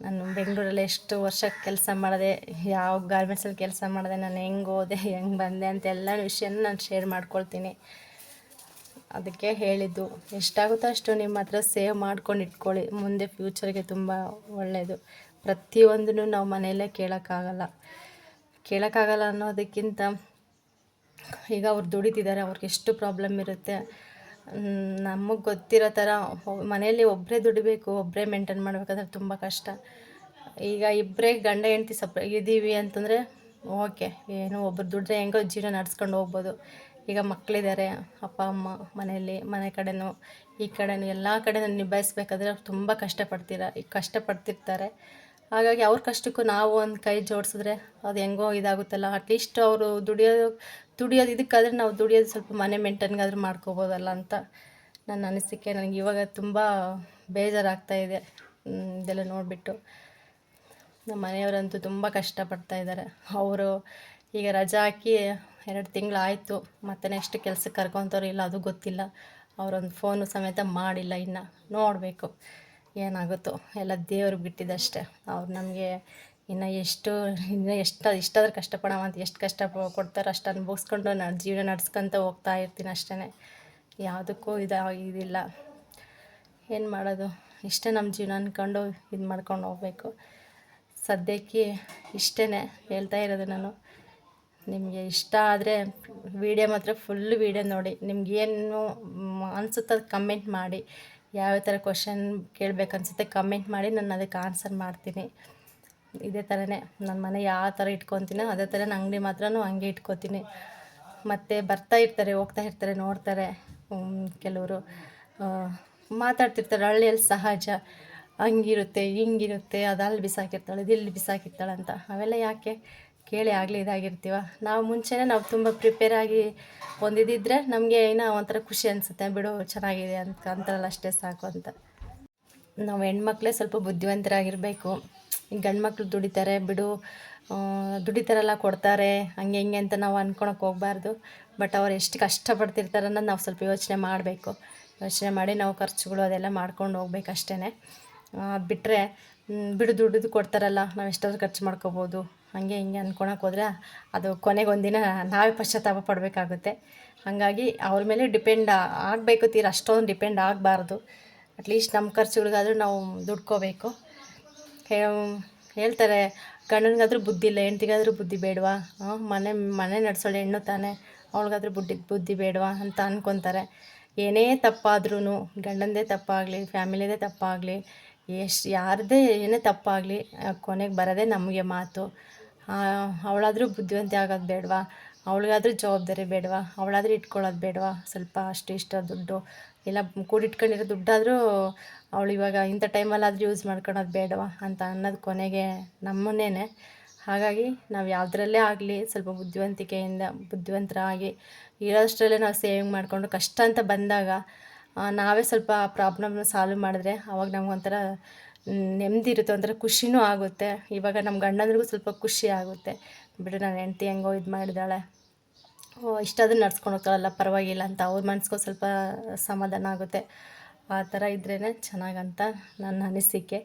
ನಾನು ಬೆಂಗಳೂರಲ್ಲಿ ಎಷ್ಟು ವರ್ಷ ಕೆಲಸ ಮಾಡಿದೆ, ಯಾವ ಗಾರ್ಮೆಂಟ್ಸಲ್ಲಿ ಕೆಲಸ ಮಾಡಿದೆ, ನಾನು ಹೆಂಗೆ ಹೋದೆ ಹೆಂಗೆ ಬಂದೆ ಅಂತ ಎಲ್ಲ ವಿಷಯನ ನಾನು ಶೇರ್ ಮಾಡ್ಕೊಳ್ತೀನಿ. ಅದಕ್ಕೆ ಹೇಳಿದ್ದು, ಎಷ್ಟಾಗುತ್ತೋ ಅಷ್ಟು ನಿಮ್ಮ ಹತ್ರ ಸೇವ್ ಮಾಡ್ಕೊಂಡು ಇಟ್ಕೊಳ್ಳಿ. ಮುಂದೆ ಫ್ಯೂಚರ್ಗೆ ತುಂಬ ಒಳ್ಳೆಯದು ಪ್ರತಿಯೊಂದನ್ನು ನಾವು ಮನೆಯಲ್ಲೇ ಕೇಳೋಕ್ಕಾಗಲ್ಲ. ಕೇಳೋಕ್ಕಾಗಲ್ಲ ಅನ್ನೋದಕ್ಕಿಂತ ಈಗ ಅವ್ರು ದುಡಿತಿದ್ದಾರೆ, ಅವ್ರಿಗೆ ಎಷ್ಟು ಪ್ರಾಬ್ಲಮ್ ಇರುತ್ತೆ ನಮಗೆ ಗೊತ್ತಿರೋ ಥರ ಮನೆಯಲ್ಲಿ ಒಬ್ಬರೇ ದುಡಿಬೇಕು ಒಬ್ಬರೇ ಮೇಂಟೈನ್ ಮಾಡಬೇಕಾದ್ರೆ ತುಂಬ ಕಷ್ಟ. ಈಗ ಇಬ್ಬರೇ ಗಂಡ ಹೆಂಡ್ತಿ ಸಪ್ರ ಇದ್ದೀವಿ ಅಂತಂದರೆ ಓಕೆ, ಏನು ಒಬ್ರು ದುಡಿದ್ರೆ ಹೆಂಗೋ ಜೀವನ ನಡ್ಸ್ಕೊಂಡು ಹೋಗ್ಬೋದು. ಈಗ ಮಕ್ಕಳಿದ್ದಾರೆ ಅಪ್ಪ, ಅಮ್ಮ, ಮನೆಯಲ್ಲಿ, ಮನೆ ಕಡೆನೂ, ಈ ಕಡೆನೂ, ಎಲ್ಲ ಕಡೆನೂ ನಿಭಾಯಿಸ್ಬೇಕಾದ್ರೆ ಅವ್ರು ತುಂಬ ಕಷ್ಟಪಡ್ತೀರ ಈಗ ಕಷ್ಟಪಡ್ತಿರ್ತಾರೆ. ಹಾಗಾಗಿ ಅವ್ರ ಕಷ್ಟಕ್ಕೂ ನಾವು ಒಂದು ಕೈ ಜೋಡಿಸಿದ್ರೆ ಅದು ಹೆಂಗೋ ಇದಾಗುತ್ತಲ್ಲ ಅಟ್ಲೀಸ್ಟ್ ಅವರು ದುಡಿಯೋದು ದುಡಿಯೋದು ಇದಕ್ಕಾದ್ರೆ ನಾವು ದುಡಿಯೋದು ಸ್ವಲ್ಪ ಮನೆ ಮೇಂಟೈನ್ಗಾದ್ರೂ ಮಾಡ್ಕೋಬೋದಲ್ಲ ಅಂತ ನನ್ನ ಅನಿಸಿಕೆ. ನನಗೆ ಇವಾಗ ತುಂಬ ಬೇಜಾರಾಗ್ತಾ ಇದೆ. ಇದೆಲ್ಲ ನೋಡಿಬಿಟ್ಟು. ನಮ್ಮ ಮನೆಯವರಂತೂ ತುಂಬ ಕಷ್ಟಪಡ್ತಾ ಇದ್ದಾರೆ. ಅವರು ಈಗ ರಜಾ ಹಾಕಿ ಎರಡು ತಿಂಗಳಾಯಿತು ಮತ್ತೆ ನೆಕ್ಸ್ಟ್ ಕೆಲಸಕ್ಕೆ ಕರ್ಕೊತಾರೋ ಇಲ್ಲ, ಅದು ಗೊತ್ತಿಲ್ಲ. ಅವರೊಂದು ಫೋನು ಸಮೇತ ಮಾಡಿಲ್ಲ ಇನ್ನು. ನೋಡಬೇಕು ಏನಾಗುತ್ತೋ. ಎಲ್ಲ ದೇವ್ರಿಗೆ ಬಿಟ್ಟಿದ್ದಷ್ಟೇ. ಅವ್ರು ನಮಗೆ ಇನ್ನು ಎಷ್ಟು ಇನ್ನು ಎಷ್ಟು, ಇಷ್ಟಾದ್ರೂ ಕಷ್ಟಪಡೋಣ ಅಂತ, ಎಷ್ಟು ಕಷ್ಟ ಕೊಡ್ತಾರೋ ಅಷ್ಟು ಅನುಭವಿಸ್ಕೊಂಡು ನಾನು ಜೀವನ ನಡ್ಸ್ಕೊತ ಹೋಗ್ತಾ ಇರ್ತೀನಿ ಅಷ್ಟೇ ಯಾವುದಕ್ಕೂ ಇದು, ಇದಿಲ್ಲ. ಏನು ಮಾಡೋದು? ಇಷ್ಟೇ ನಮ್ಮ ಜೀವನ ಅಂದ್ಕೊಂಡು ಇದು ಮಾಡ್ಕೊಂಡು ಹೋಗ್ಬೇಕು. ಸದ್ಯಕ್ಕೆ ಇಷ್ಟೇ ಹೇಳ್ತಾ ಇರೋದು ನಾನು. ನಿಮಗೆ ಇಷ್ಟ ಆದರೆ ವೀಡಿಯೋ ಮಾತ್ರ ಫುಲ್ ವೀಡಿಯೋ ನೋಡಿ. ನಿಮ್ಗೇನು ಅನಿಸುತ್ತೆ ಅದು ಕಮೆಂಟ್ ಮಾಡಿ. ಯಾವ ಥರ ಕ್ವಶನ್ ಕೇಳಬೇಕನ್ಸುತ್ತೆ ಕಮೆಂಟ್ ಮಾಡಿ, ನಾನು ಅದಕ್ಕೆ ಆನ್ಸರ್ ಮಾಡ್ತೀನಿ. ಇದೇ ಥರನೇ ನನ್ನ ಮನೆ ಯಾವ ಥರ ಇಟ್ಕೊತೀನೋ ಅದೇ ಥರ ನನ್ನ ಅಂಗಡಿ ಮಾತ್ರನೂ ಹಂಗೆ ಇಟ್ಕೊತೀನಿ. ಮತ್ತು ಬರ್ತಾ ಇರ್ತಾರೆ, ಹೋಗ್ತಾ ಇರ್ತಾರೆ, ನೋಡ್ತಾರೆ. ಕೆಲವರು ಮಾತಾಡ್ತಿರ್ತಾರೆ. ಹಳ್ಳಿಯಲ್ಲಿ ಸಹಜ. ಹಂಗಿರುತ್ತೆ, ಹಿಂಗಿರುತ್ತೆ. ಅದಲ್ಲಿ ಬಿಸಾಕಿರ್ತಾಳೆ ಇದಿಲ್ಲಿ ಇಲ್ಲಿ ಬಿಸಾಕಿರ್ತಾಳೆ ಅಂತ. ಅವೆಲ್ಲ ಯಾಕೆ? ಕೇಳಿ ಆಗಲಿ ಇದಾಗಿರ್ತೀವ. ನಾವು ಮುಂಚೆನೇ ನಾವು ತುಂಬ ಪ್ರಿಪೇರ್ ಆಗಿ ಒಂದಿದ್ದಿದ್ರೆ ನಮಗೆ ಏನೋ ಒಂಥರ ಖುಷಿ ಅನಿಸುತ್ತೆ. ಬಿಡು, ಚೆನ್ನಾಗಿದೆ ಅಂತ, ಅಂತಾರಲ್ಲ, ಅಷ್ಟೇ ಸಾಕು ಅಂತ. ನಾವು ಹೆಣ್ಮಕ್ಳೇ ಸ್ವಲ್ಪ ಬುದ್ಧಿವಂತರಾಗಿರಬೇಕು. ಈ ಗಂಡು ಮಕ್ಳು ದುಡಿತಾರೆ, ಬಿಡು. ದುಡಿತಾರಲ್ಲ ಕೊಡ್ತಾರೆ, ಹಂಗೆ ಹಿಂಗೆ ಅಂತ ನಾವು ಅನ್ಕೊಳಕ್ಕೆ ಹೋಗ್ಬಾರ್ದು. ಬಟ್ ಅವ್ರು ಎಷ್ಟು ಕಷ್ಟಪಡ್ತಿರ್ತಾರೆ ಅನ್ನೋದು ನಾವು ಸ್ವಲ್ಪ ಯೋಚನೆ ಮಾಡಬೇಕು. ಯೋಚನೆ ಮಾಡಿ ನಾವು ಖರ್ಚುಗಳು ಅದೆಲ್ಲ ಮಾಡ್ಕೊಂಡು ಹೋಗ್ಬೇಕು ಅಷ್ಟೇ ಅದು ಬಿಟ್ಟರೆ ಬಿಡು ದುಡ್ದು ಕೊಡ್ತಾರಲ್ಲ, ನಾವು ಎಷ್ಟಾದ್ರೂ ಖರ್ಚು ಮಾಡ್ಕೋಬೋದು. ಹಂಗೆ ಹಿಂಗೆ ಅಂದ್ಕೊಳಕ್ಕೆ ಹೋದರೆ ಅದು ಕೊನೆಗೆ ಒಂದಿನ ನಾವೇ ಪಶ್ಚಾತ್ತಾಪ ಪಡಬೇಕಾಗುತ್ತೆ. ಹಾಗಾಗಿ ಅವ್ರ ಮೇಲೆ ಡಿಪೆಂಡ್ ಆಗಬೇಕು ತೀರ, ಅಷ್ಟೊಂದು ಡಿಪೆಂಡ್ ಆಗಬಾರ್ದು. ಅಟ್ಲೀಸ್ಟ್ ನಮ್ಮ ಖರ್ಚುಗಳಿಗಾದರೂ ನಾವು ದುಡ್ಕೋಬೇಕು. ಹೇಳ್ತಾರೆ, ಗಂಡನಿಗಾದ್ರೂ ಬುದ್ಧಿ ಇಲ್ಲ, ಹೆಂಡ್ತಿಗಾದ್ರೂ ಬುದ್ಧಿ ಬೇಡವಾ? ಮನೆ ಮನೆ ನಡೆಸೋಳು ಹೆಣ್ಣು ತಾನೆ, ಅವಳಿಗಾದ್ರೂ ಬುದ್ಧಿ ಬುದ್ಧಿ ಬೇಡವಾ ಅಂತ ಅನ್ಕೊತಾರೆ. ಏನೇ ತಪ್ಪಾದ್ರೂ ಗಂಡಂದೇ ತಪ್ಪಾಗಲಿ, ಫ್ಯಾಮಿಲಿದೇ ತಪ್ಪಾಗಲಿ, ಎಷ್ಟು, ಯಾರದೇ ಏನೇ ತಪ್ಪಾಗಲಿ ಕೊನೆಗೆ ಬರೋದೇ ನಮಗೆ ಮಾತು. ಅವಳಾದರೂ ಬುದ್ಧಿವಂತೆ ಆಗೋದು ಬೇಡವಾ? ಅವಳಿಗಾದ್ರೂ ಜವಾಬ್ದಾರಿ ಬೇಡವಾ? ಅವಳಾದರೂ ಇಟ್ಕೊಳ್ಳೋದು ಬೇಡವಾ? ಸ್ವಲ್ಪ ಅಷ್ಟು ಇಷ್ಟ ದುಡ್ಡು. ಇಲ್ಲ, ಕೂಡಿಟ್ಕೊಂಡಿರೋ ದುಡ್ಡಾದರೂ ಅವಳು ಇವಾಗ ಇಂಥ ಟೈಮಲ್ಲಾದರೂ ಯೂಸ್ ಮಾಡ್ಕೊಳೋದು ಬೇಡವಾ ಅಂತ ಅನ್ನೋದು ಕೊನೆಗೆ ನಮ್ಮನ್ನೇ ಹಾಗಾಗಿ ನಾವು ಯಾವುದರಲ್ಲೇ ಆಗಲಿ ಸ್ವಲ್ಪ ಬುದ್ಧಿವಂತಿಕೆಯಿಂದ ಬುದ್ಧಿವಂತರಾಗಿ ಇರೋಷ್ಟರಲ್ಲೇ ನಾವು ಸೇವಿಂಗ್ ಮಾಡಿಕೊಂಡು ಕಷ್ಟ ಅಂತ ಬಂದಾಗ ನಾವೇ ಸ್ವಲ್ಪ ಪ್ರಾಬ್ಲಮ್ನ ಸಾಲ್ವ್ ಮಾಡಿದ್ರೆ ಅವಾಗ ನಮಗೊಂಥರ ನೆಮ್ಮದಿ ಇರುತ್ತೆ, ಒಂಥರ ಖುಷಿನೂ ಆಗುತ್ತೆ. ಇವಾಗ ನಮ್ಮ ಗಂಡಂದ್ರಿಗೂ ಸ್ವಲ್ಪ ಖುಷಿ ಆಗುತ್ತೆ. ಬಿಡು, ನನ್ನ ಹೆಂಡ್ತಿ ಹೆಂಗೋ ಇದು ಮಾಡಿದಾಳೆ. ಓ ಇಷ್ಟಾದ್ರೂ ನಡ್ಸ್ಕೊಂಡು ಹೋಗ್ತಾಳಲ್ಲ ಪರವಾಗಿಲ್ಲ ಅಂತ ಅವ್ರ ಮನ್ಸಿಗೂ ಸ್ವಲ್ಪ ಸಮಾಧಾನ ಆಗುತ್ತೆ. ಆ ಥರ ಇದ್ರೇ ಚೆನ್ನಾಗಂತ ನನ್ನ ಅನಿಸಿಕೆ.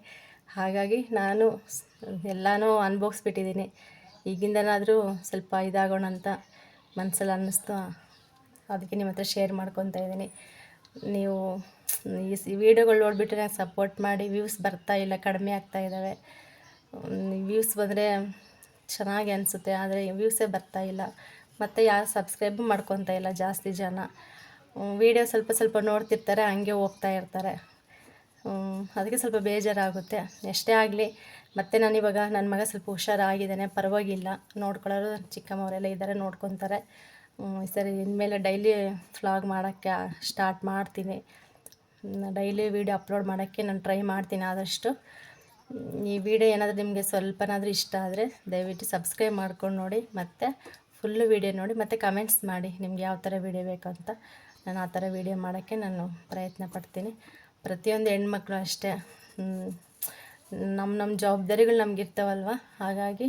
ಹಾಗಾಗಿ ನಾನು ಎಲ್ಲನೂ ಅನುಭವಿಸ್ಬಿಟ್ಟಿದ್ದೀನಿ. ಈಗಿಂದನಾದರೂ ಸ್ವಲ್ಪ ಇದಾಗೋಣ ಅಂತ ಮನಸ್ಸಲ್ಲಿ ಅನ್ನಿಸ್ತು. ಅದಕ್ಕೆ ನಿಮ್ಮ ಹತ್ರ ಶೇರ್ ಮಾಡ್ಕೊತಾ ಇದ್ದೀನಿ. ನೀವು ಈ ವಿಡಿಯೋಗಳು ನೋಡಿಬಿಟ್ಟು ನಂಗೆ ಸಪೋರ್ಟ್ ಮಾಡಿ, ವ್ಯೂಸ್ ಬರ್ತಾ ಇಲ್ಲ, ಕಡಿಮೆ ಆಗ್ತಾ ಇದ್ದಾವೆ. ವ್ಯೂಸ್ ಬಂದರೆ ಚೆನ್ನಾಗಿ ಅನಿಸುತ್ತೆ, ಆದರೆ ವ್ಯೂಸೇ ಬರ್ತಾ ಇಲ್ಲ. ಮತ್ತು ಯಾರು ಸಬ್ಸ್ಕ್ರೈಬ್ ಮಾಡ್ಕೊತಾ ಇಲ್ಲ ಜಾಸ್ತಿ ಜನ. ವೀಡಿಯೋ ಸ್ವಲ್ಪ ಸ್ವಲ್ಪ ನೋಡ್ತಿರ್ತಾರೆ, ಹಂಗೆ ಹೋಗ್ತಾ ಇರ್ತಾರೆ. ಅದಕ್ಕೆ ಸ್ವಲ್ಪ ಬೇಜಾರಾಗುತ್ತೆ. ಎಷ್ಟೇ ಆಗಲಿ, ಮತ್ತು ನಾನಿವಾಗ ನನ್ನ ಮಗ ಸ್ವಲ್ಪ ಹುಷಾರಾಗಿದ್ದಾನೆ, ಪರವಾಗಿಲ್ಲ. ನೋಡ್ಕೊಳ್ಳೋರು ಚಿಕ್ಕಮ್ಮವರೆಲ್ಲ ಇದ್ದಾರೆ ನೋಡ್ಕೊತಾರೆ. ಸರಿ ಇನ್ಮೇಲೆ ಡೈಲಿ ಫ್ಲಾಗ್ ಮಾಡೋಕ್ಕೆ ಸ್ಟಾರ್ಟ್ ಮಾಡ್ತೀನಿ. ಡೈಲಿ ವೀಡಿಯೋ ಅಪ್ಲೋಡ್ ಮಾಡೋಕ್ಕೆ ನಾನು ಟ್ರೈ ಮಾಡ್ತೀನಿ ಆದಷ್ಟು. ಈ ವಿಡಿಯೋ ಏನಾದರೂ ನಿಮಗೆ ಸ್ವಲ್ಪನಾದರೂ ಇಷ್ಟ ಆದರೆ ದಯವಿಟ್ಟು ಸಬ್ಸ್ಕ್ರೈಬ್ ಮಾಡ್ಕೊಂಡು ನೋಡಿ, ಮತ್ತು ಫುಲ್ಲು ವೀಡಿಯೋ ನೋಡಿ, ಮತ್ತು ಕಮೆಂಟ್ಸ್ ಮಾಡಿ ನಿಮ್ಗೆ ಯಾವ ಥರ ವೀಡಿಯೋ ಬೇಕು ಅಂತ. ನಾನು ಆ ಥರ ವೀಡಿಯೋ ಮಾಡೋಕ್ಕೆ ನಾನು ಪ್ರಯತ್ನ ಪಡ್ತೀನಿ. ಪ್ರತಿಯೊಂದು ಹೆಣ್ಮಕ್ಳು ಅಷ್ಟೇ. ನಮ್ಮ ನಮ್ಮ ಜವಾಬ್ದಾರಿಗಳು ನಮ್ಗೆ ಇರ್ತಾವಲ್ವ? ಹಾಗಾಗಿ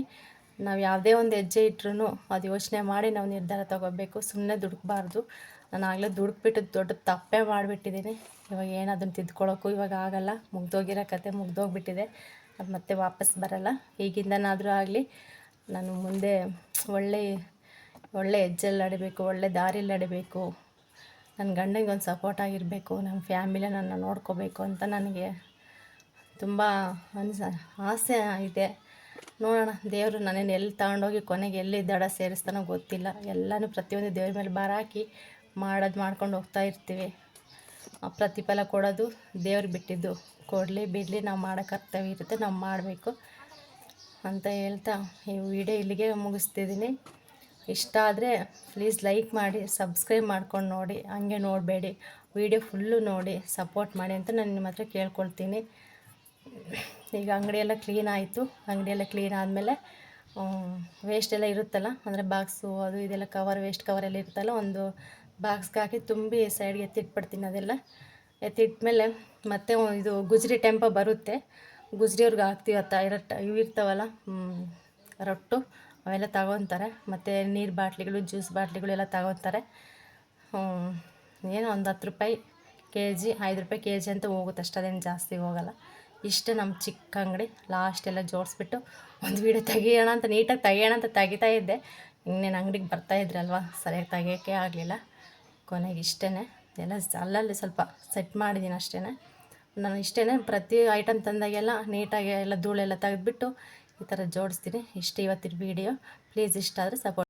ನಾವು ಯಾವುದೇ ಒಂದು ಹೆಜ್ಜೆ ಇಟ್ರೂ ಅದು ಯೋಚನೆ ಮಾಡಿ ನಾವು ನಿರ್ಧಾರ ತಗೋಬೇಕು. ಸುಮ್ಮನೆ ದುಡ್ಕಬಾರ್ದು. ನಾನು ಆಗಲೇ ದುಡುಕ್ಬಿಟ್ಟು ದೊಡ್ಡ ತಪ್ಪೇ ಮಾಡಿಬಿಟ್ಟಿದ್ದೀನಿ. ಇವಾಗ ಏನು ಅದನ್ನು ತಿದ್ಕೊಳ್ಳೋಕ್ಕೂ ಇವಾಗ ಆಗಲ್ಲ. ಮುಗ್ದೋಗಿರೋ ಕತೆ ಮುಗ್ದೋಗ್ಬಿಟ್ಟಿದೆ. ಅದು ಮತ್ತೆ ವಾಪಸ್ ಬರಲ್ಲ. ಈಗಿಂದನಾದರೂ ಆಗಲಿ, ನಾನು ಮುಂದೆ ಒಳ್ಳೆ ಒಳ್ಳೆ ಹೆಜ್ಜೆಲ್ಲಿ ನಡಿಬೇಕು, ಒಳ್ಳೆ ದಾರಿಲಿ ನಡಿಬೇಕು. ನನ್ನ ಗಂಡನಿಗೆ ಒಂದು ಸಪೋರ್ಟ್ ಆಗಿರಬೇಕು. ನನ್ನ ಫ್ಯಾಮಿಲಿ ನನ್ನ ನೋಡ್ಕೋಬೇಕು ಅಂತ ನನಗೆ ತುಂಬ ಅನ್ಸ, ಆಸೆ ಇದೆ. ನೋಡೋಣ, ದೇವರು ನನ್ನನ್ನು ಎಲ್ಲಿ ತಗೊಂಡೋಗಿ ಕೊನೆಗೆ ಎಲ್ಲಿ ದಡ ಸೇರಿಸ್ತಾನೋ ಗೊತ್ತಿಲ್ಲ. ಎಲ್ಲನೂ ಪ್ರತಿಯೊಂದು ದೇವ್ರ ಮೇಲೆ ಬಾರಾಕಿ ಮಾಡೋದು ಮಾಡ್ಕೊಂಡು ಹೋಗ್ತಾ ಇರ್ತೀವಿ. ಪ್ರತಿಫಲ ಕೊಡೋದು ದೇವ್ರಿಗೆ ಬಿಟ್ಟಿದ್ದು ಕೊಡಲಿ ಬಿಡಲಿ ನಾವು ಮಾಡೋ ಕರ್ತವ್ಯ ಇರುತ್ತೆ, ನಾವು ಮಾಡಬೇಕು ಅಂತ ಹೇಳ್ತಾ ಈ ವಿಡಿಯೋ ಇಲ್ಲಿಗೆ ಮುಗಿಸ್ತಿದ್ದೀನಿ. ಇಷ್ಟ ಆದರೆ ಪ್ಲೀಸ್ ಲೈಕ್ ಮಾಡಿ ಸಬ್ಸ್ಕ್ರೈಬ್ ಮಾಡ್ಕೊಂಡು ನೋಡಿ, ಹಂಗೆ ನೋಡಬೇಡಿ. ವಿಡಿಯೋ ಫುಲ್ಲು ನೋಡಿ ಸಪೋರ್ಟ್ ಮಾಡಿ ಅಂತ ನಾನು ನಿಮ್ಮ ಹತ್ರ ಕೇಳ್ಕೊಳ್ತೀನಿ. ಈಗ ಅಂಗಡಿಯೆಲ್ಲ ಕ್ಲೀನ್ ಆಯಿತು. ಅಂಗಡಿಯೆಲ್ಲ ಕ್ಲೀನ್ ಆದಮೇಲೆ ವೇಸ್ಟ್ ಎಲ್ಲ ಇರುತ್ತಲ್ಲ, ಅಂದರೆ ಬಾಕ್ಸು ಅದು ಇದೆಲ್ಲ ಕವರ್ ವೇಸ್ಟ್ ಕವರ್ ಎಲ್ಲ ಇರುತ್ತಲ್ಲ, ಒಂದು ಬಾಕ್ಸ್ಗೆ ಹಾಕಿ ತುಂಬಿ ಸೈಡ್ಗೆ ಎತ್ತಿಟ್ಬಿಡ್ತೀನಿ ಅದೆಲ್ಲ. ಎತ್ತಿಟ್ಮೇಲೆ ಮತ್ತೆ ಇದು ಗುಜ್ರಿ ಟೆಂಪ ಬರುತ್ತೆ. ಗುಜ್ರಿಯವ್ರಿಗೆ ಹಾಕ್ತೀವಿ ಆ ಇವು ಇರ್ತಾವಲ್ಲ ರೊಟ್ಟು ಅವೆಲ್ಲ ತಗೊತಾರೆ. ಮತ್ತು ನೀರು ಬಾಟ್ಲಿಗಳು, ಜ್ಯೂಸ್ ಬಾಟ್ಲಿಗಳು ಎಲ್ಲ ತಗೊತಾರೆ. ಏನೋ ಒಂದು ಹತ್ತು ರೂಪಾಯಿ ಕೆ ಜಿ ಐದು ರೂಪಾಯಿ ಕೆ ಜಿ ಅಂತ ಹೋಗುತ್ತೆ ಅಷ್ಟು, ಅದೇನು ಜಾಸ್ತಿ ಹೋಗಲ್ಲ. ಇಷ್ಟು ನಮ್ಮ ಚಿಕ್ಕ ಅಂಗಡಿ ಲಾಸ್ಟ್ ಎಲ್ಲ ಜೋಡಿಸ್ಬಿಟ್ಟು ಒಂದು ವೀಡಿಯೋ ತೆಗಿಯೋಣ ಅಂತ, ನೀಟಾಗಿ ತೆಗಿಯೋಣ ಅಂತ ತೆಗಿತಾ ಇದ್ದೆ. ಇನ್ನೇನು ಅಂಗಡಿಗೆ ಬರ್ತಾ ಇದ್ರಲ್ವ? ಸರಿಯಾಗಿ ತೆಗಿಯೋಕ್ಕೆ ಆಗಲಿಲ್ಲ. ಕೊನೆಗೆ ಇಷ್ಟೇ ಎಲ್ಲ ಅಲ್ಲಲ್ಲಿ ಸ್ವಲ್ಪ ಸೆಟ್ ಮಾಡಿದ್ದೀನಿ ಅಷ್ಟೇ ನಾನು ಇಷ್ಟೇ ಪ್ರತಿ ಐಟಮ್ ತಂದಾಗೆಲ್ಲ ನೀಟಾಗಿ ಎಲ್ಲ ಧೂಳೆಲ್ಲ ತೆಗೆದ್ಬಿಟ್ಟು ಈ ಥರ ಜೋಡಿಸ್ತೀನಿ. ಇಷ್ಟು ಇವತ್ತಿನ ವೀಡಿಯೋ ಪ್ಲೀಸ್ ಇಷ್ಟ ಆದರೆ ಸಪೋರ್ಟ್